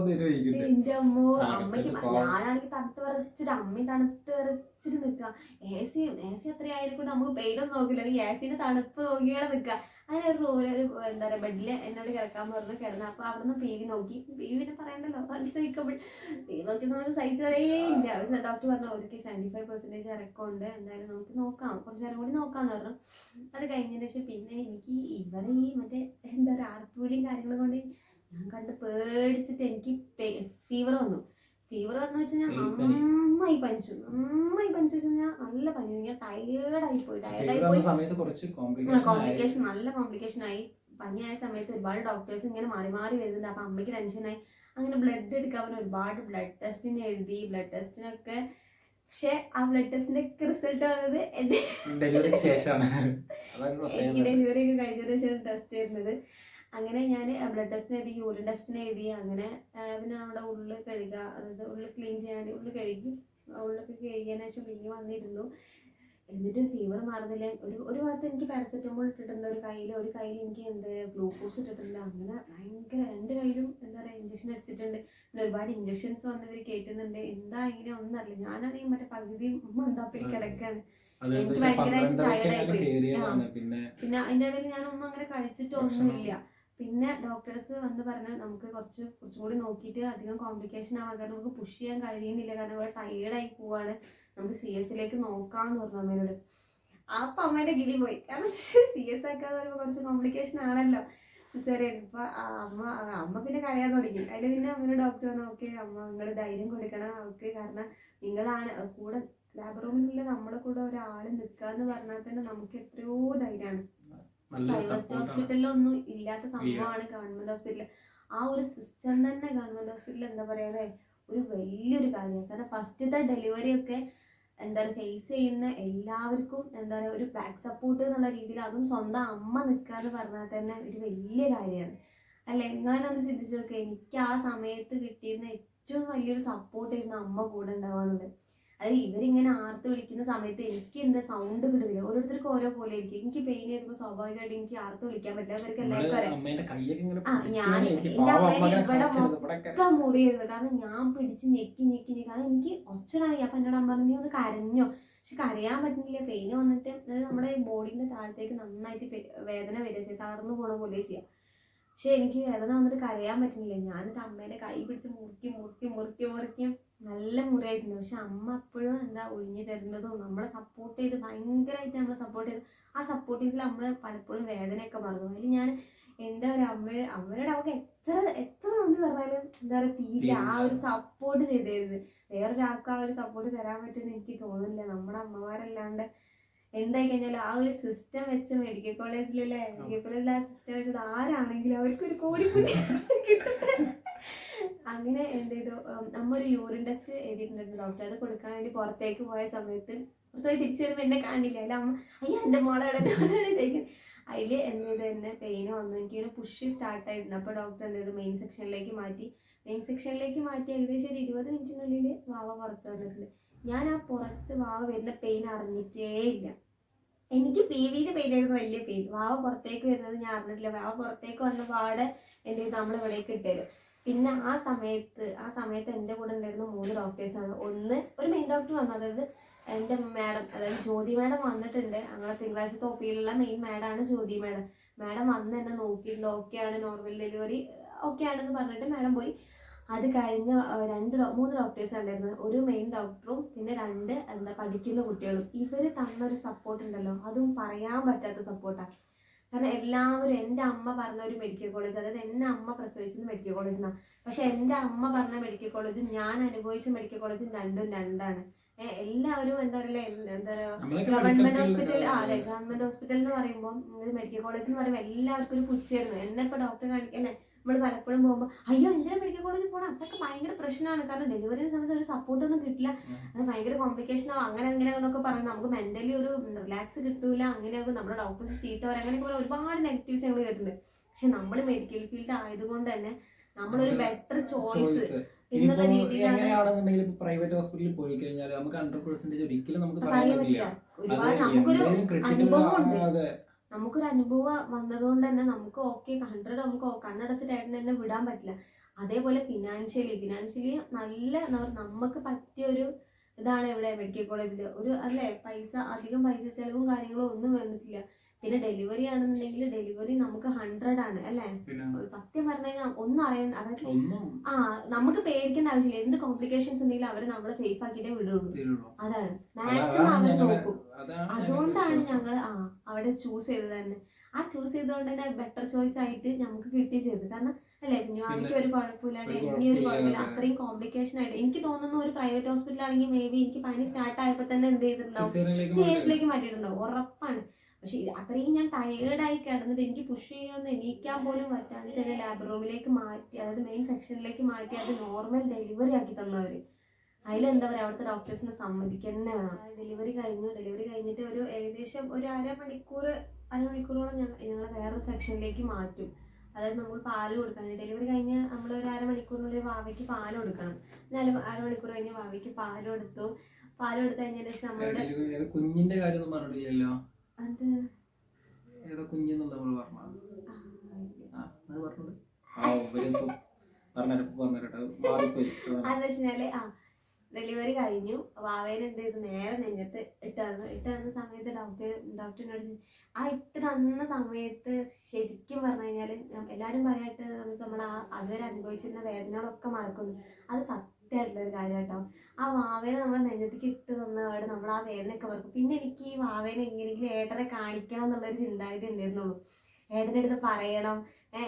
S2: എന്റെ അമ്മോ അമ്മയ്ക്ക്. ഞാനാണെങ്കിൽ തണുത്ത് വിറച്ചിട്ട് അമ്മയും തണുത്ത് വിറച്ചിട്ട് നിക്കാം എ സി എ സി അത്ര ആയിരിക്കും നമുക്ക് പെയിലൊന്നും നോക്കില്ല എ സിന്റെ തണുപ്പ് നോക്കിയാണ് നിക്കുക അങ്ങനെ ഒരു റൂമിൽ ഒരു എന്താ പറയുക ബെഡിൽ എന്നോട് കിടക്കാൻ പറഞ്ഞു കിടന്നു അപ്പോൾ അവിടുന്ന് പി വി നോക്കി. പി വിനെ പറയണ്ടല്ലോ അൺസൈക്കബിൾ പി വി നോക്കി നമുക്ക് സഹിച്ചതേ ഇല്ല. ഡോക്ടർ പറഞ്ഞു ഒരു സെവന്റി ഫൈവ് പെർസെന്റേജ് ഇറക്കമുണ്ട്. എന്തായാലും നമുക്ക് നോക്കാം. കുറച്ച് നേരം കൂടി നോക്കാന്ന് പറഞ്ഞു. അത് കഴിഞ്ഞതിന് ശേഷം പിന്നെ എനിക്ക് ഇവരെ ഈ മറ്റേ എന്താ പറയുക ആർപ്പൂലിയും കാര്യങ്ങളും കൊണ്ട് ഞാൻ കണ്ട് പേടിച്ചിട്ട് എനിക്ക് ഫീവർ വന്നു. ഫീവർ വന്നു വെച്ച് കഴിഞ്ഞാൽ. നന്നായി പനിച്ചു. നന്നായി പനിച്ചു വെച്ച് കഴിഞ്ഞാൽ നല്ല പനി. ഞാൻ ടയേർഡായി പോയി. ടയേർഡായി പോയി.
S1: കോംപ്ലിക്കേഷൻ
S2: നല്ല കോംപ്ലിക്കേഷൻ ആയി. പനിയായ സമയത്ത് ഒരുപാട് ഡോക്ടേഴ്സ് ഇങ്ങനെ മാറി മാറി വരുന്നുണ്ട്. അപ്പൊ അമ്മയ്ക്ക് ടെൻഷനായി അങ്ങനെ ബ്ലഡ് എടുക്കാൻ ഒരുപാട് ബ്ലഡ് ടെസ്റ്റിന് എഴുതി. ബ്ലഡ് ടെസ്റ്റിനൊക്കെ പക്ഷെ ആ ബ്ലഡ് ടെസ്റ്റിന്റെ ഒക്കെ റിസൾട്ട് വന്നത് എന്റെ
S1: ഡെലിവറിക്ക് ശേഷമാണ്.
S2: ഡെലിവറി കഴിഞ്ഞതിന് ശേഷം ടെസ്റ്റ് ചെയ്യുന്നത് അങ്ങനെ ഞാൻ ബ്ലഡ് ടെസ്റ്റിന് എഴുതി യൂറിൻ ടെസ്റ്റിന് എഴുതി അങ്ങനെ പിന്നെ അവിടെ ഉള്ളിൽ കഴുകുക അതായത് ഉള്ളിൽ ക്ലീൻ ചെയ്യാൻ ഉള്ളിൽ കഴുകി ഉള്ളൊക്കെ കഴുകിയതിനു ശേഷം പിന്നെ വന്നിരുന്നു. എന്നിട്ട് ഫീവർ മാറുന്നില്ല. ഒരു ഒരു ഭാഗത്ത് എനിക്ക് പാരസെറ്റമോൾ ഇട്ടിട്ടുണ്ട് ഒരു കയ്യിൽ ഒരു കയ്യിൽ എനിക്ക് എന്ത് ഗ്ലൂക്കോസ് ഇട്ടിട്ടുണ്ട് അങ്ങനെ ഭയങ്കര രണ്ട് കയ്യിലും എന്താ പറയുക ഇഞ്ചക്ഷൻ അടിച്ചിട്ടുണ്ട്. പിന്നെ ഒരുപാട് ഇഞ്ചക്ഷൻസ് വന്നവർ കയറ്റുന്നുണ്ട് എന്താ ഇങ്ങനെ ഒന്നും അറിയില്ല. ഞാനാണെങ്കിൽ മറ്റേ പകുതി മന്ദാപ്പിൽ കിടക്കാണ്. എനിക്ക് ഭയങ്കരമായിട്ട്
S1: അങ്ങനെ
S2: പോയി.
S1: പിന്നെ
S2: അതിന്റെ ഇടയിൽ ഞാനൊന്നും അങ്ങനെ കഴിച്ചിട്ടൊന്നുമില്ല. പിന്നെ ഡോക്ടേഴ്സ് വന്ന് പറഞ്ഞാൽ നമുക്ക് കുറച്ച് കുറച്ചും കൂടി നോക്കിയിട്ട് അധികം കോംപ്ലിക്കേഷൻ ആവാൻ കാരണം നമുക്ക് പുഷ് ചെയ്യാൻ കഴിയുന്നില്ല. കാരണം ഇവിടെ ടയേർഡായി പോവാണ്. നമുക്ക് സി എസിലേക്ക് നോക്കാമെന്ന് പറഞ്ഞു അമ്മേനോട്. അപ്പൊ അമ്മേന്റെ ഗിരി പോയി. കാരണം സി എസ് ആക്കാന്ന് പറയുമ്പോൾ കുറച്ച് കോംപ്ലിക്കേഷൻ ആണല്ലോ. സിസേറിയൻ. ഇപ്പൊ അമ്മ അമ്മ പിന്നെ കരയാൻ തുടങ്ങി. അതിൽ പിന്നെ അമ്മയുടെ ഡോക്ടർ പറഞ്ഞു ഓക്കെ അമ്മ നിങ്ങൾ ധൈര്യം കൊടുക്കണം. അവർക്ക് കാരണം നിങ്ങളാണ്. കൂടെ ലാബ് റൂമിലുള്ള നമ്മുടെ കൂടെ ഒരാൾ നിൽക്കാന്ന് പറഞ്ഞാൽ തന്നെ നമുക്ക് എത്രയോ ധൈര്യമാണ്. പ്രൈവറ്റ് ഹോസ്പിറ്റലിലൊന്നും ഇല്ലാത്ത സംഭവമാണ് ഗവൺമെന്റ് ഹോസ്പിറ്റൽ ആ ഒരു സിസ്റ്റം തന്നെ ഗവൺമെന്റ് ഹോസ്പിറ്റലിൽ എന്താ പറയാ ഒരു വലിയൊരു കാര്യമാണ്. കാരണം ഫസ്റ്റത്തെ ഡെലിവറി ഒക്കെ എന്താ പറയുക ഫേസ് ചെയ്യുന്ന എല്ലാവർക്കും എന്താ പറയുക ഒരു ബാക്ക് സപ്പോർട്ട് എന്നുള്ള രീതിയിൽ അതും സ്വന്തം അമ്മ നിൽക്കുക എന്ന് പറഞ്ഞാൽ തന്നെ ഒരു വലിയ കാര്യമാണ്. അല്ലേ? നിങ്ങളെന്നൊന്ന് ചിന്തിച്ചു നോക്കുക എനിക്ക് ആ സമയത്ത് കിട്ടിയിരുന്ന ഏറ്റവും വലിയൊരു സപ്പോർട്ട് സപ്പോർട്ടായിരുന്നു അമ്മ കൂടെ ഉണ്ടാവാന്നുള്ളത് അത് ഇവരിങ്ങനെ ആർത്ത് വിളിക്കുന്ന സമയത്ത് എനിക്ക് എന്താ സൗണ്ട് കിട്ടുന്നില്ല. ഓരോരുത്തർക്ക് ഓരോ പോലെ ആയിരിക്കും. എനിക്ക് പെയിൻ വരുമ്പോൾ സ്വാഭാവികമായിട്ട് എനിക്ക് ആർത്ത് വിളിക്കാൻ പറ്റില്ല. അവർക്ക് എല്ലാവർക്കും ആ, ഞാൻ- അമ്മേനെ ഇവിടെ കാരണം ഞാൻ പിടിച്ച് ഞെക്കി ഞെക്കി ഞെക്കി. കാരണം എനിക്ക് ഒച്ചടായി അപ്പൊ എന്നോട് അമ്മ നീ ഒന്ന് കരഞ്ഞോ? പക്ഷെ കരയാൻ പറ്റുന്നില്ല. പെയിൻ വന്നിട്ട് അതായത് നമ്മുടെ ബോഡിന്റെ താഴത്തേക്ക് നന്നായിട്ട് വേദന വരിക ചെയ്യും. തളർന്നു പോണ പോലെ ചെയ്യാം. പക്ഷെ എനിക്ക് വേദന വന്നിട്ട് കരയാൻ പറ്റുന്നില്ല. ഞാൻ എന്നിട്ട് അമ്മേന്റെ കൈ പിടിച്ച് മുറുക്കി മുറുക്കി മുറുക്കി മുറുക്കി നല്ല മുറിയായിട്ടുണ്ട്. പക്ഷെ അമ്മ അപ്പോഴും എന്താ ഒഴിഞ്ഞു തരുന്നതും നമ്മളെ സപ്പോർട്ട് ചെയ്ത് ഭയങ്കരമായിട്ട് നമ്മളെ സപ്പോർട്ട് ചെയ്ത് ആ സപ്പോർട്ടീസിൽ നമ്മൾ പലപ്പോഴും വേദനയൊക്കെ മറന്നു അതിൽ ഞാൻ എന്താ പറയുക അമ്മ അമ്മയുടെ അവർക്ക് എത്ര എത്ര നന്ദി പറഞ്ഞാലും എന്താ പറയുക തീരെ ആ ഒരു സപ്പോർട്ട് ചെയ്തിരുന്നത് വേറൊരാൾക്ക് ആ ഒരു സപ്പോർട്ട് തരാൻ പറ്റുമെന്ന് എനിക്ക് തോന്നുന്നില്ല. നമ്മുടെ അമ്മമാരല്ലാണ്ട് എന്തായി കഴിഞ്ഞാൽ ആ ഒരു സിസ്റ്റം വെച്ച് മെഡിക്കൽ കോളേജിലല്ലേ മെഡിക്കൽ കോളേജിൽ ആ സിസ്റ്റം വെച്ചത് ആരാണെങ്കിലും അവർക്ക് ഒരു കോടി കിട്ടും. അങ്ങനെ എന്ത് ചെയ്തു? നമ്മൊരു അമ്മ ഒരു യൂറിൻ ടെസ്റ്റ് എഴുതിയിട്ടുണ്ടായിരുന്നു ഡോക്ടർ അത് കൊടുക്കാൻ വേണ്ടി പുറത്തേക്ക് പോയ സമയത്ത് പുറത്തുപോയി തിരിച്ചു വരുമ്പോൾ എന്നെ കാണില്ല? അല്ല അമ്മ അയ്യോ എന്റെ മോളെ ചോദിക്കുന്നത് അതിൽ എന്ത് ചെയ്ത്? എന്നെ പെയിൻ വന്നു. എനിക്കിങ്ങനെ പുഷ് സ്റ്റാർട്ട് ആയിട്ടുണ്ട്. അപ്പോൾ ഡോക്ടർ എന്ത് ചെയ്തു? മെയിൻ സെക്ഷനിലേക്ക് മാറ്റി. മെയിൻ സെക്ഷനിലേക്ക് മാറ്റി ഏകദേശം ഒരു ഇരുപത് മിനിറ്റിനുള്ളിൽ വാവ പുറത്ത് വന്നിട്ടുണ്ട്. ഞാൻ ആ പുറത്ത് വാവ വരുന്ന പെയിൻ അറിഞ്ഞിട്ടേ ഇല്ല. എനിക്ക് പി വിന്റെ പെയിൻ ആയിരുന്നു വലിയ പെയിൻ വാവ പുറത്തേക്ക് വരുന്നത് ഞാൻ അറിഞ്ഞിട്ടില്ല. വാവ പുറത്തേക്ക് വന്ന പാടെ ചെയ്തു? നമ്മൾ ഇവിടേക്ക് ഇട്ടേരും പിന്നെ ആ സമയത്ത് ആ സമയത്ത് എന്റെ കൂടെ ഉണ്ടായിരുന്ന മൂന്ന് ഡോക്ടേഴ്സാണ് ഒന്ന് ഒരു മെയിൻ ഡോക്ടർ വന്നു. അതായത് എന്റെ മാഡം അതായത് ജ്യോതി മാഡം വന്നിട്ടുണ്ട്. അങ്ങനെ തിങ്കളാഴ്ച തോപ്പിയിലുള്ള മെയിൻ മാഡമാണ് ജ്യോതി മാഡം മാഡം വന്ന് എന്നെ നോക്കിയിട്ടുണ്ട്. ഓക്കെ ആണ് നോർമൽ ഡെലിവറി ഓക്കെ ആണെന്ന് പറഞ്ഞിട്ട് മാഡം പോയി. അത് കഴിഞ്ഞ രണ്ട് മൂന്ന് ഡോക്ടേഴ്സ് ഉണ്ടായിരുന്നു ഒരു മെയിൻ ഡോക്ടറും പിന്നെ രണ്ട് എന്താ പഠിക്കുന്ന കുട്ടികളും. ഇവർ തന്നൊരു സപ്പോർട്ട് ഉണ്ടല്ലോ. അതും പറയാൻ പറ്റാത്ത സപ്പോർട്ടാണ് കാരണം എല്ലാവരും എന്റെ അമ്മ പറഞ്ഞ ഒരു മെഡിക്കൽ കോളേജ് അതായത് എന്റെ അമ്മ പ്രസവിച്ചത് മെഡിക്കൽ കോളേജിനാണ് പക്ഷെ എന്റെ അമ്മ പറഞ്ഞ മെഡിക്കൽ കോളേജും ഞാൻ അനുഭവിച്ച മെഡിക്കൽ കോളേജും രണ്ടും രണ്ടാണ്. എല്ലാവരും എന്താ പറയുക എന്താ പറയുക ഗവൺമെന്റ് ഹോസ്പിറ്റൽ ആ അതെ ഗവൺമെന്റ് ഹോസ്പിറ്റൽ എന്ന് പറയുമ്പോൾ മെഡിക്കൽ കോളേജ് എന്ന് പറയുമ്പോൾ എല്ലാവർക്കും ഒരു പുച്ചായിരുന്നു എന്നെ ഇപ്പൊ ഡോക്ടറെ കാണിക്കണേ നമ്മൾ പലപ്പോഴും പോകുമ്പോൾ അയ്യോ എന്തിനാ മെഡിക്കൽ കോളേജിൽ പോകണം അതൊക്കെ ഭയങ്കര പ്രശ്നമാണ്. കാരണം ഡെലിവറി സമയത്ത് ഒരു സപ്പോർട്ടൊന്നും കിട്ടില്ല. അത് ഭയങ്കര കോംപ്ലിക്കേഷൻ ആവും. അങ്ങനെ അങ്ങനെ എന്നൊക്കെ പറഞ്ഞു നമുക്ക് മെന്റലി ഒരു റിലാക്സ് കിട്ടൂല. അങ്ങനെയൊക്കെ നമ്മുടെ ഡോക്ടേഴ്സ് ചീത്ത വരെ അങ്ങനെയൊക്കെ ഒരുപാട് നെഗറ്റീവ്സ് ഞങ്ങൾ കേട്ടിട്ടുണ്ട്. പക്ഷെ നമ്മൾ മെഡിക്കൽ ഫീൽഡ് ആയതുകൊണ്ട് തന്നെ നമ്മളൊരു ബെറ്റർ ചോയ്സ്
S1: എങ്ങനെയാണെന്നുണ്ടെങ്കിൽ പ്രൈവറ്റ് ഹോസ്പിറ്റലിൽ പോയി കഴിഞ്ഞാൽ നമുക്ക് ഹൺഡ്രഡ് പെർസെന്റേജ് ഒരിക്കലും നമുക്ക് പറയാൻ പറ്റില്ല. ക്രിട്ടിക്കൽ. അതെ.
S2: നമുക്കൊരു അനുഭവം വന്നതുകൊണ്ട് തന്നെ നമുക്ക് ഓക്കെ ഹൺഡ്രഡ് നമുക്ക് കണ്ണടച്ചിട്ടായിട്ട് തന്നെ വിടാൻ പറ്റില്ല. അതേപോലെ ഫിനാൻഷ്യലി ഫിനാൻഷ്യലി നല്ല നമുക്ക് പറ്റിയ ഒരു ഇതാണ് ഇവിടെ മെഡിക്കൽ കോളേജിൽ ഒരു അല്ലേ? പൈസ അധികം പൈസ ചിലവും കാര്യങ്ങളും ഒന്നും വന്നിട്ടില്ല. പിന്നെ ഡെലിവറി ആണെന്നുണ്ടെങ്കിൽ ഡെലിവറി നമുക്ക് ഹൺഡ്രഡ് ആണ് അല്ലെ? സത്യം പറഞ്ഞു കഴിഞ്ഞാൽ ഒന്നും അറിയണ്ട അതായത് ആ നമുക്ക് പേടിക്കേണ്ട ആവശ്യമില്ല. എന്ത് കോംപ്ലിക്കേഷൻസ് ഉണ്ടെങ്കിലും അവർ നമ്മളെ സേഫ് ആക്കിയിട്ടേ വിടുള്ളൂ. അതാണ്. മാക്സിമം അവർ നോക്കും. അതുകൊണ്ടാണ് ഞങ്ങൾ ആ അവിടെ ചൂസ് ചെയ്തത് തന്നെ. ആ ചൂസ് ചെയ്തുകൊണ്ട് തന്നെ ബെറ്റർ ചോയ്സ് ആയിട്ട് നമുക്ക് കിട്ടി ചെയ്തത്. കാരണം അല്ലെ ഞാനിക്ക് ഒരു കുഴപ്പമില്ലാണ്ട്
S1: ഒരു
S2: ഇനി ഒരു
S1: കുഴപ്പമില്ല,
S2: കുഴപ്പമില്ല. അത്രയും കോംപ്ലിക്കേഷൻ ആയിട്ട്. എനിക്ക് തോന്നുന്നു ഒരു പ്രൈവറ്റ് ഹോസ്പിറ്റൽ ആണെങ്കിൽ മേ ബി എനിക്ക് പനി സ്റ്റാർട്ട് ആയപ്പോൾ തന്നെ എന്ത് ചെയ്തിട്ടുണ്ടാവും? സി എസിലേക്ക് മാറ്റിയിട്ടുണ്ടാവും. ഉറപ്പാണ്. പക്ഷെ അത്രയും ഞാൻ ടയേർഡായി കിടന്നിട്ട് എനിക്ക് പുഷ് ചെയ്യാമെന്ന് എണീക്കാൻ പോലും പറ്റാതെ തന്നെ ലാബ് റൂമിലേക്ക് മാറ്റി അതായത് മെയിൻ സെക്ഷനിലേക്ക് മാറ്റി അത് നോർമൽ ഡെലിവറി ആക്കി തന്നവർ അതിലെന്താ പറയുക അവിടുത്തെ ഡോക്ടേഴ്സിനെ സമ്മതിക്കുക തന്നെ വേണം. ഡെലിവറി കഴിഞ്ഞു. ഡെലിവറി കഴിഞ്ഞിട്ട് ഒരു ഏകദേശം ഒരു അരമണിക്കൂർ അരമണിക്കൂറോളം ഞങ്ങൾ ഞങ്ങളെ വേറൊരു സെക്ഷനിലേക്ക് മാറ്റും. അതായത് നമ്മൾ പാൽ കൊടുക്കണം. ഡെലിവറി കഴിഞ്ഞ് നമ്മൾ ഒരു അരമണിക്കൂറിനുള്ളിൽ വാവയ്ക്ക് പാൽ കൊടുക്കണം. നല്ല അര അരമണിക്കൂർ കഴിഞ്ഞ് വാവയ്ക്ക് പാൽ കൊടുത്തു. പാൽ കൊടുത്തു കഴിഞ്ഞതിന് ശേഷം നമ്മളുടെ
S1: കുഞ്ഞിന്റെ കാര്യം ഒന്നും പറഞ്ഞില്ലല്ലോ
S2: അത്
S1: ഏതോ കുഞ്ഞെന്നുള്ള നമ്മൾ പറഞ്ഞു അത് പറഞ്ഞത് ആ
S2: ഡെലിവറി കഴിഞ്ഞു. വാവേനെ എന്ത് ചെയ്തു? നേരെ നെഞ്ഞത്ത് ഇട്ട് തന്നു. ഇട്ട് തന്ന സമയത്ത് ഡോക്ടർ ഡോക്ടറിനോട് ആ ഇട്ട് തന്ന സമയത്ത് ശരിക്കും പറഞ്ഞു കഴിഞ്ഞാൽ എല്ലാവരും പറയായിട്ട് നമ്മൾ ആ അതുവരെ അനുഭവിച്ചിരുന്ന വേദനകളൊക്കെ മറക്കുന്നു. അത് സത്യമായിട്ടുള്ള ഒരു കാര്യം കേട്ടോ ആ വാവേനെ നമ്മളെ നെഞ്ചത്തേക്ക് ഇട്ട് തന്നപാട് നമ്മൾ ആ വേദനയൊക്കെ മറക്കും പിന്നെ എനിക്ക് ഈ വാവേനെ എങ്ങനെയെങ്കിലും ഏട്ടനെ കാണിക്കണം എന്നുള്ളൊരു ചിന്താഗതി ഉണ്ടായിരുന്നുള്ളൂ. ഏട്ടന്റെ അടുത്ത് പറയണം.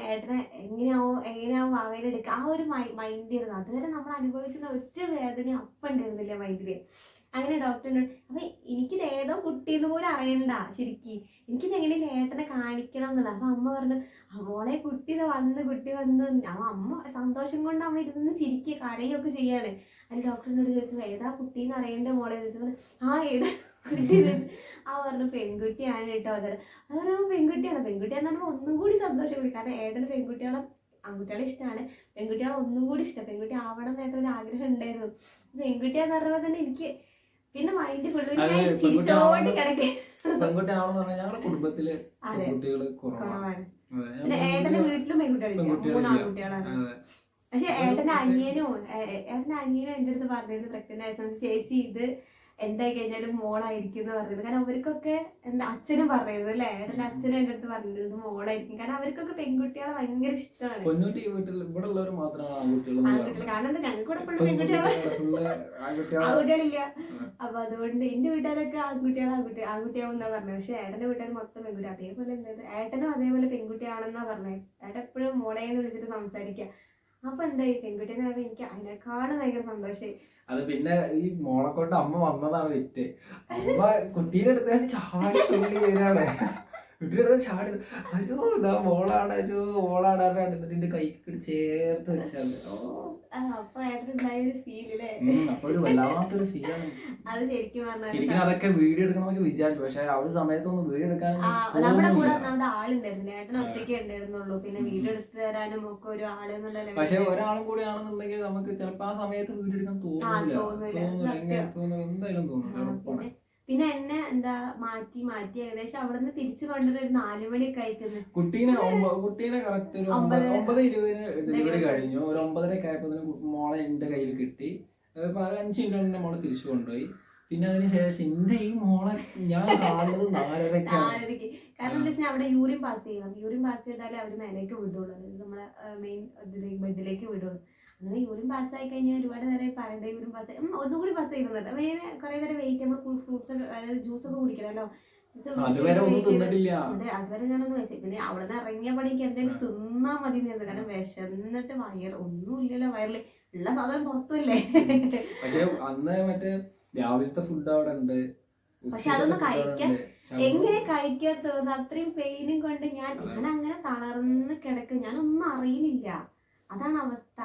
S2: ഏട്ടനെ എങ്ങനെയാവും എങ്ങനെയാവും വാവേനെ എടുക്കുക ആ ഒരു മൈൻഡ് ആയിരുന്നു. അതുവരെ നമ്മൾ അനുഭവിച്ചിരുന്ന ഒറ്റ വേദന അപ്പം ഉണ്ടായിരുന്നില്ല മൈൻഡിൽ അങ്ങനെ ഡോക്ടറിനോട് അപ്പൊ എനിക്ക് ഏതോ കുട്ടീന്ന് പോലും അറിയണ്ട ശരിക്ക്. എനിക്ക് എങ്ങനെ നേട്ടനെ കാണിക്കണം എന്നുള്ളത്? അപ്പൊ അമ്മ പറഞ്ഞു അവളെ കുട്ടി വന്ന് കുട്ടി വന്ന്. ആ അമ്മ സന്തോഷം കൊണ്ട് അമ്മ ഇരുന്ന് ചിരിക്കുക കരയൊക്കെ ചെയ്യാണ്. അതിന് ഡോക്ടറിനോട് ചോദിച്ചു ഏതാ കുട്ടീന്ന് അറിയണ്ട മോളെ? ചോദിച്ചു ആ ഏതാ കുട്ടി. ആ പറഞ്ഞു പെൺകുട്ടിയാണ് കേട്ടോ അതെ. അത് പറയുമ്പോൾ പെൺകുട്ടിയാണ്. പെൺകുട്ടിയാന്ന് പറഞ്ഞാൽ ഒന്നും കൂടി സന്തോഷം കൂടി കാരണം ഏട്ടന് പെൺകുട്ടികളെ ആൺകുട്ടികളെ ഇഷ്ടമാണ് പെൺകുട്ടികളെ ഒന്നും കൂടി ഇഷ്ടം. പെൺകുട്ടി ആവണം എന്നായിട്ടൊരു ആഗ്രഹം ഉണ്ടായിരുന്നു. പെൺകുട്ടിയാന്ന് പറഞ്ഞപ്പോൾ തന്നെ എനിക്ക് പിന്നെ മൈൻഡ് ഫുള്ള് ചിരിച്ചോണ്ട്
S1: പെൺകുട്ടിയാവണം. പെൺകുട്ടിയാണെന്ന് പറഞ്ഞാൽ ഞങ്ങളുടെ കുടുംബത്തിൽ കുറവാണ്
S2: പിന്നെ ഏട്ടന്റെ വീട്ടിലും പെൺകുട്ടികളില്ല. മൂന്ന് ആൺകുട്ടികളാണ്. പക്ഷെ ഏട്ടന്റെ അനിയനും ഏട്ടന്റെ അനിയനും എന്റെ അടുത്ത് പറഞ്ഞത് പ്രഗ്നന്റ് ആയ ചേച്ചി ഇത് എന്തായി കഴിഞ്ഞാലും മോളായിരിക്കും എന്ന് പറയുന്നത്. കാരണം അവർക്കൊക്കെ എന്താ അച്ഛനും പറയുന്നത് അല്ലേ? ഏട്ടന്റെ അച്ഛനും എന്റെ അടുത്ത് പറഞ്ഞത് മോളായിരിക്കും. കാരണം അവർക്കൊക്കെ പെൺകുട്ടികളെ ഭയങ്കര ഇഷ്ടമാണ്.
S1: ആൺകുട്ടികൾ
S2: കാരണം എന്താ ഞങ്ങൾക്ക് കൂടെ ഫുള്ള് പെൺകുട്ടികളെ
S1: ആൺകുട്ടികളെ.
S2: ആൺകുട്ടികളില്ല. അപ്പൊ അതുകൊണ്ട് എന്റെ വീട്ടുകാരൊക്കെ ആൺകുട്ടികളെ. ആൺകുട്ടി ആൺകുട്ടിയാവും എന്നാ പറഞ്ഞത്. പക്ഷെ ഏട്ടന്റെ വീട്ടുകാർ മൊത്തം പെൺകുട്ടി. അതേപോലെ എന്താ? ഏട്ടനും അതേപോലെ പെൺകുട്ടിയാണെന്നാ പറഞ്ഞത്. ഏട്ടൻ എപ്പോഴും മോളെ എന്ന് വിളിച്ചിട്ട് സംസാരിക്കുക അപ്പൊ എന്തായി? പെൺകുട്ടീനെ ആയപ്പോ എനിക്ക് അതിനെക്കാളും ഭയങ്കര സന്തോഷമായി
S1: അത് പിന്നെ ഈ മോളെ കൊണ്ട് അമ്മ വന്നതാണ് വിറ്റ്. അമ്മ കുട്ടീനെ എടുത്താണ് ചാടി തുള്ളി വരാണ് കുട്ടീനെ എടുത്ത് ചാടി അയ്യോ ഇതാ മോളാണ് അയ്യോ മോളാണ് പറഞ്ഞിട്ട് എന്നിട്ട് എന്റെ കൈക്ക് ചേർത്ത് വെച്ചാൽ ഓ.
S2: ഒരു
S1: വല്ലാത്തൊരു ഫീലാണ്
S2: ശരിക്കും
S1: അതൊക്കെ വീഡിയോ എടുക്കണമെന്നൊക്കെ വിചാരിച്ചു. പക്ഷെ ആ ഒരു സമയത്തൊന്നും വീഡിയോ എടുക്കാൻ
S2: നമ്മുടെ കൂടെ നമ്മുടെ ആളുണ്ടായിരുന്നു. ഏട്ടൻ ഒറ്റയ്ക്ക് ഉണ്ടായിരുന്നുള്ളൂ. പിന്നെ വീഡിയോ എടുത്തു തരാനും ഒക്കെ ഒരു ആൾ
S1: പക്ഷെ ഒരാളും കൂടി ആണെന്നുണ്ടെങ്കിൽ നമുക്ക് ചിലപ്പോ ആ സമയത്ത് വീഡിയോ എടുക്കാൻ തോന്നില്ല. തോന്നില്ല. എന്തായാലും തോന്നില്ല. ഉറപ്പാണ്.
S2: പിന്നെ എന്നെ എന്താ മാറ്റി മാറ്റി ഏകദേശം അവിടെ നിന്ന് തിരിച്ചു കൊണ്ടുവരും ഒരു നാലു മണിയൊക്കെ അയക്കുന്നു
S1: കുട്ടീനെ കുട്ടീനെ കറക്റ്റ് ഒരു ഒമ്പത് ഇരുപതിന് ഡെലിവറി കഴിഞ്ഞു. ഒരു ഒമ്പതരക്കെ ആയപ്പോൾ മോളെ എന്റെ കയ്യിൽ കിട്ടി. അഞ്ച് മിനിറ്റ് കൊണ്ട് മോളെ തിരിച്ചു കൊണ്ടുപോയി. പിന്നെ അതിന് ശേഷം എന്റെ ഈ മോളെ ഞാൻ കാണുന്നത് നാലരക്കാണ്.
S2: നാലരയ്ക്ക് കാരണം എന്താ വെച്ചാൽ അവിടെ യൂറിൻ പാസ് ചെയ്യണം. യൂറിൻ പാസ് ചെയ്താലേ അവർ മേലേക്ക് വിടുള്ളൂ. അതായത് നമ്മളെ മെയിൻ ബെഡിലേക്ക് വിടുള്ളൂ. അങ്ങനെ യൂറിൻ പാസ്സായി കഴിഞ്ഞാൽ ഒരുപാട് നേരം പറയണ്ട യൂറിൻ പാസ് ആയി. ഒന്നും കൂടി പാസ് ചെയ്യുന്നുണ്ട് വേറെ കുറെ നേരം വെയിറ്റ് നമ്മൾ ഫ്രൂട്ട്സ് ഒക്കെ അതായത് ജ്യൂസ് ഒക്കെ കുടിക്കണമല്ലോ
S1: അതുവരെ
S2: ഞാനൊന്നും കഴിച്ചു. പിന്നെ അവിടെ നിന്ന് ഇറങ്ങിയ പണിക്ക് എന്തെങ്കിലും തിന്നാ മതി എന്ന് കാരണം വിശന്നിട്ട് വയർ ഒന്നും ഇല്ലല്ലോ വയറിൽ ഉള്ള സാധനം പുറത്തുമില്ലേ
S1: പക്ഷെ അന്ന് മറ്റേ രാവിലത്തെ ഫുഡ് അവിടെ ഉണ്ട്.
S2: പക്ഷെ അതൊന്നും കഴിക്കാൻ എങ്ങനെ കഴിക്കാൻ തോന്നുന്നു? അത്രയും പെയിനും കൊണ്ട് ഞാൻ ഞാൻ അങ്ങനെ തളർന്ന് കിടക്കും. ഞാനൊന്നും അറിയുന്നില്ല അതാണ് അവസ്ഥ.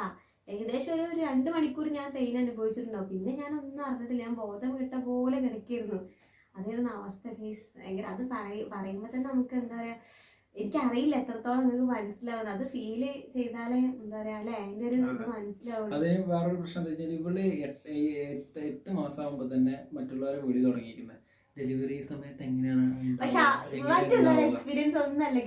S2: ഏകദേശം ഒരു രണ്ട് മണിക്കൂർ ഞാൻ പെയിൻ അനുഭവിച്ചിട്ടുണ്ടാവും. പിന്നെ ഞാൻ ഒന്നും അറിഞ്ഞിട്ടില്ല. ഞാൻ ബോധം കിട്ട പോലെ കിടക്കിയിരുന്നു. അതായിരുന്നു അവസ്ഥ കേസ് ഭയങ്കര അത് പറയ പറയുമ്പോൾ തന്നെ നമുക്ക് എന്താ പറയാ എനിക്കറിയില്ല എത്രത്തോളം നിങ്ങൾക്ക് മനസ്സിലാവുന്നത്. അത് ഫീൽ ചെയ്താലേ എന്താ പറയാ അല്ലെ? അതിന്റെ ഒരു മനസ്സിലാവുള്ളൂ.
S1: അതിന് വേറൊരു പ്രശ്നം എന്താ വെച്ചാൽ ഇവൾ എട്ട് എട്ട് മാസം ആകുമ്പോ തന്നെ മറ്റുള്ളവരെ വീട് തുടങ്ങിയിരിക്കുന്നത് ഡെലിവറി സമയത്ത് എങ്ങനെയാണ്?
S2: പക്ഷെ മറ്റുള്ളവരുടെ എക്സ്പീരിയൻസ് ഒന്നല്ല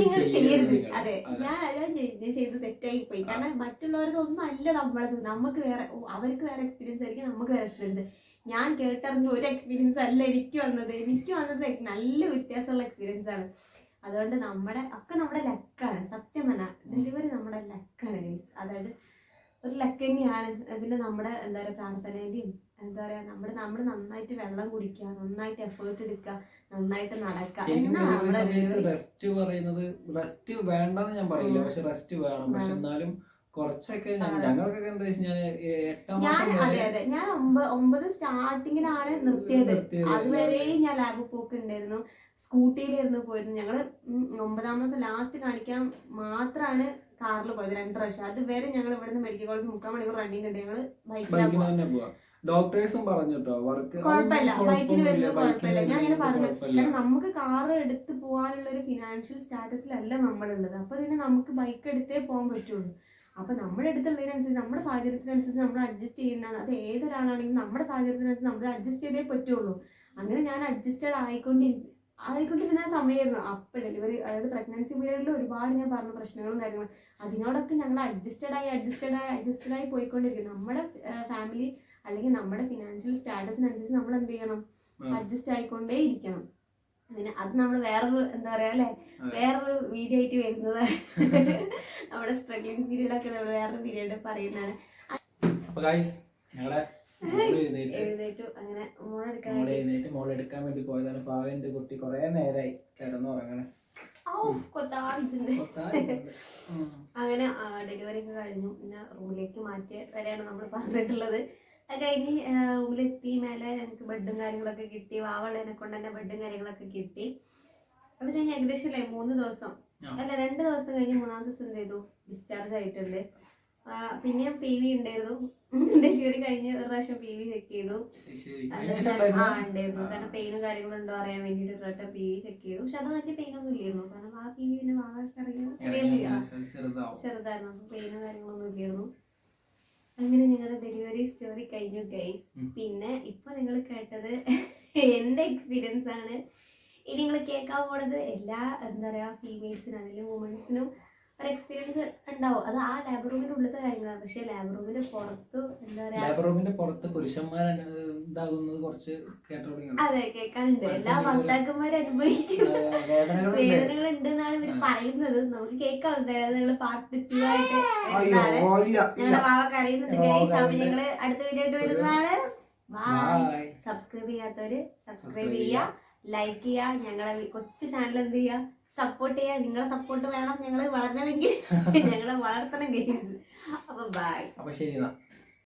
S2: നിങ്ങൾ
S1: ചെയ്യരുത്
S2: അതെ. ഞാൻ ഞാൻ ചെയ്- ചെയ്ത് തെറ്റായി പോയി കാരണം മറ്റുള്ളവരത് ഒന്നും അല്ല നമ്മളത് നമുക്ക് വേറെ അവർക്ക് വേറെ എക്സ്പീരിയൻസ് ആയിരിക്കും നമുക്ക് വേറെ എക്സ്പീരിയൻസ് ഞാൻ കേട്ടറിഞ്ഞ ഒരു എക്സ്പീരിയൻസ് അല്ല എനിക്ക് വന്നത്. എനിക്ക് വന്നത് നല്ല വ്യത്യാസമുള്ള എക്സ്പീരിയൻസ് ആണ്. അതുകൊണ്ട് നമ്മുടെ ഒക്കെ നമ്മുടെ ലക്കാണ്. സത്യം പറഞ്ഞാൽ ഡെലിവറി നമ്മുടെ ലക്കാണ് ഗൈസ് അതായത് ഒരു ലക്ക് തന്നെയാണ്. പിന്നെ നമ്മുടെ എന്താ പറയുക പ്രാർത്ഥനേന്റെയും എന്താ പറയാ നമ്മൾ നമ്മൾ നന്നായിട്ട് വെള്ളം കുടിക്കുക നന്നായിട്ട് എഫേർട്ട് എടുക്കുക നന്നായിട്ട് നടക്കുക.
S1: സമയത്ത് റെസ്റ്റ് പറയുന്നത് റെസ്റ്റ് വേണ്ടെന്ന് ഞാൻ പറയില്ല. പക്ഷെ റെസ്റ്റ് വേണം. പക്ഷെ. എന്നാലും കുറച്ചൊക്കെ ഞങ്ങൾക്കൊക്കെ എന്താ വെച്ചാൽ ഞാൻ എട്ടാം
S2: ഞാൻ
S1: മാസം
S2: അതെ
S1: വരെ
S2: അതെ ഞാൻ ഒമ്പത് ഒമ്പത് സ്റ്റാർട്ടിങ്ങിലാണ് നിർത്തിയത്. അതുവരെ ഞാൻ ലാബ് പോക്ക് ഉണ്ടായിരുന്നു. സ്കൂട്ടിയിലായിരുന്നു പോയിരുന്നു ഞങ്ങൾ ഒമ്പതാം മാസം ലാസ്റ്റ് കാണിക്കാൻ മാത്രമാണ് കാറിൽ പോയത്. രണ്ടു പ്രാവശ്യം. അതുവരെ ഞങ്ങൾ ഇവിടുന്ന് മെഡിക്കൽ കോളേജ് മുക്കാൽ മണിക്കൂർ റണ്ണിങ് ഉണ്ട് ഞങ്ങൾ ബൈക്കിലാണ്
S1: ഡോക്ടേഴ്സും പറഞ്ഞു കേട്ടോ വർക്ക്
S2: കുഴപ്പമില്ല ബൈക്കിന് വരുന്നത് കുഴപ്പമില്ല. ഞാൻ ഇങ്ങനെ പറഞ്ഞു. കാരണം നമുക്ക് കാർ എടുത്ത് പോകാനുള്ള ഒരു ഫിനാൻഷ്യൽ സ്റ്റാറ്റസിലല്ല നമ്മളുള്ളത്. അപ്പൊ പിന്നെ നമുക്ക് ബൈക്ക് എടുത്തേ പോകാൻ പറ്റുള്ളൂ. അപ്പൊ നമ്മുടെ അടുത്തുള്ളതിനനുസരിച്ച് നമ്മുടെ സാഹചര്യത്തിനനുസരിച്ച് നമ്മൾ അഡ്ജസ്റ്റ് ചെയ്യുന്നതാണ് അത് ഏതൊരാളാണെങ്കിലും നമ്മുടെ സാഹചര്യത്തിനനുസരിച്ച് നമ്മൾ അഡ്ജസ്റ്റ് ചെയ്തേ പറ്റുള്ളൂ. അങ്ങനെ ഞാൻ അഡ്ജസ്റ്റഡ് ആയിക്കൊണ്ടിരി ആയിക്കൊണ്ടിരുന്ന സമയമായിരുന്നു അപ്പോൾ ഡെലിവറി അതായത് പ്രഗ്നൻസി പീരീഡിൽ ഒരുപാട് ഞാൻ പറഞ്ഞ പ്രശ്നങ്ങളും കാര്യങ്ങളും. അതിനോടൊക്കെ ഞങ്ങൾ അഡ്ജസ്റ്റഡ് ആയി അഡ്ജസ്റ്റഡ് ആയി അഡ്ജസ്റ്റഡ് ആയി പോയിക്കൊണ്ടിരിക്കും നമ്മുടെ ഫാമിലി അല്ലെങ്കിൽ നമ്മുടെ ഫിനാൻഷ്യൽ സ്റ്റാറ്റസിനനുസരിച്ച് നമ്മൾ എന്ത് ചെയ്യണം. അഡ്ജസ്റ്റ് ആയിക്കൊണ്ടേ ഇരിക്കണം. പിന്നെ അത് നമ്മൾ വേറൊരു എന്താ പറയാ അല്ലെ. വേറൊരു വീഡിയോ ആയിട്ട് വരുന്നതാണ് നമ്മുടെ സ്ട്രഗ്ലിംഗ് പീരീഡ് ഒക്കെ നമ്മൾ വേറൊരു പീരീഡ് പറയുന്നതാണ്.
S1: എഴുന്നേറ്റ്.
S2: അങ്ങനെ മോളെടുക്കാൻ വേണ്ടി.
S1: പോയതാണ്. പാവന്റെ കുട്ടി കൊറേ നേരായി കിടന്നു ഉറങ്ങണേ.
S2: അങ്ങനെ ഡെലിവറി ഒക്കെ കഴിഞ്ഞു. പിന്നെ റൂമിലേക്ക് മാറ്റി വരെയാണ് നമ്മൾ പറഞ്ഞിട്ടുള്ളത്. അത് കഴിഞ്ഞ് റൂമിലെത്തി മേലെ എനിക്ക് ബെഡും കാര്യങ്ങളൊക്കെ കിട്ടി വാവളേനെ കൊണ്ട് തന്നെ ബെഡും കാര്യങ്ങളൊക്കെ കിട്ടി. അത് കഴിഞ്ഞ് ഏകദേശം അല്ലേ മൂന്ന് ദിവസം. അല്ല രണ്ട് ദിവസം കഴിഞ്ഞ് മൂന്നാമത്തെ ദിവസം എന്ത് ചെയ്തു? ഡിസ്ചാർജ് ആയിട്ടുണ്ട്. പിന്നെ പി വി ഉണ്ടായിരുന്നു. ഡെലിവറി കഴിഞ്ഞ് ഒരു പ്രാവശ്യം പി വി ചെക്ക് ചെയ്തു. ആ ഉണ്ടായിരുന്നു. കാരണം പെയിനും കാര്യങ്ങളും ഉണ്ടോ അറിയാൻ വേണ്ടിട്ട് ഒരു വട്ടം പി വി ചെക്ക് ചെയ്തു. പക്ഷെ അത് മറ്റേ പെയിൻ ഒന്നും ഇല്ലായിരുന്നു. കാരണം ആ പി വി പിന്നെ വാങ്ങാൻ ചെറുതായിരുന്നു. അപ്പൊ പെയിനും കാര്യങ്ങളൊന്നും ഇല്ലായിരുന്നു. അങ്ങനെ ഞങ്ങളുടെ ഡെലിവറി സ്റ്റോറി കഴിഞ്ഞു ഗൈസ് പിന്നെ ഇപ്പൊ നിങ്ങൾ കേട്ടത് എന്റെ എക്സ്പീരിയൻസ് ആണ്. ഇനി നിങ്ങൾ കേൾക്കാൻ പോണത് എല്ലാ എന്താ പറയാ ഫീമെയിൽസിനും അല്ലെങ്കിൽ വുമൻസിനും ഒരു എക്സ്പീരിയൻസ് ഉണ്ടാവും. അത് ആ ലാബ് റൂമിന്റെ ഉള്ളിലത്തെ കാര്യങ്ങളാണ്. പക്ഷെ ലാബ് റൂമിന്റെ പുറത്ത് എന്താ പറയാ
S1: ലാബ് റൂമിന്റെ പുറത്ത് പുരുഷന്മാർ ഇതാകുന്നത് കുറച്ച് കേട്ടോളിങ്ങൾ
S2: അതെ കേൾക്കാനുണ്ട്. എല്ലാ ഭർത്താക്കന്മാരും അനുഭവിക്കുന്നത്
S1: വേദനകളുണ്ട്
S2: വേദനകൾ ഉണ്ട് എന്നാണ്
S1: ഇവർ
S2: പറയുന്നത്. നമുക്ക് കേൾക്കാം. എന്തായാലും നിങ്ങൾ പാർട്ട് ടു ആയിട്ട് ഞങ്ങളുടെ വാവ ഗൈസ് ഞങ്ങൾ അടുത്ത വീഡിയോ ആയിട്ട് വരുന്നതാണ് സബ്സ്ക്രൈബ് ചെയ്യാത്തവര് സബ്സ്ക്രൈബ്
S1: ചെയ്യാ.
S2: ചെയ്യുക ലൈക്ക് ചെയ്യുക ഞങ്ങളെ കൊച്ചു ചാനൽ എന്ത് ചെയ്യുക സപ്പോർട്ട് ചെയ്യാൻ നിങ്ങളെ സപ്പോർട്ട് വേണം ഞങ്ങൾ വളരണമെങ്കിൽ ഞങ്ങളെ വളർത്തണം ഗൈസ് അപ്പൊ ബൈ
S1: അപ്പൊ ശരി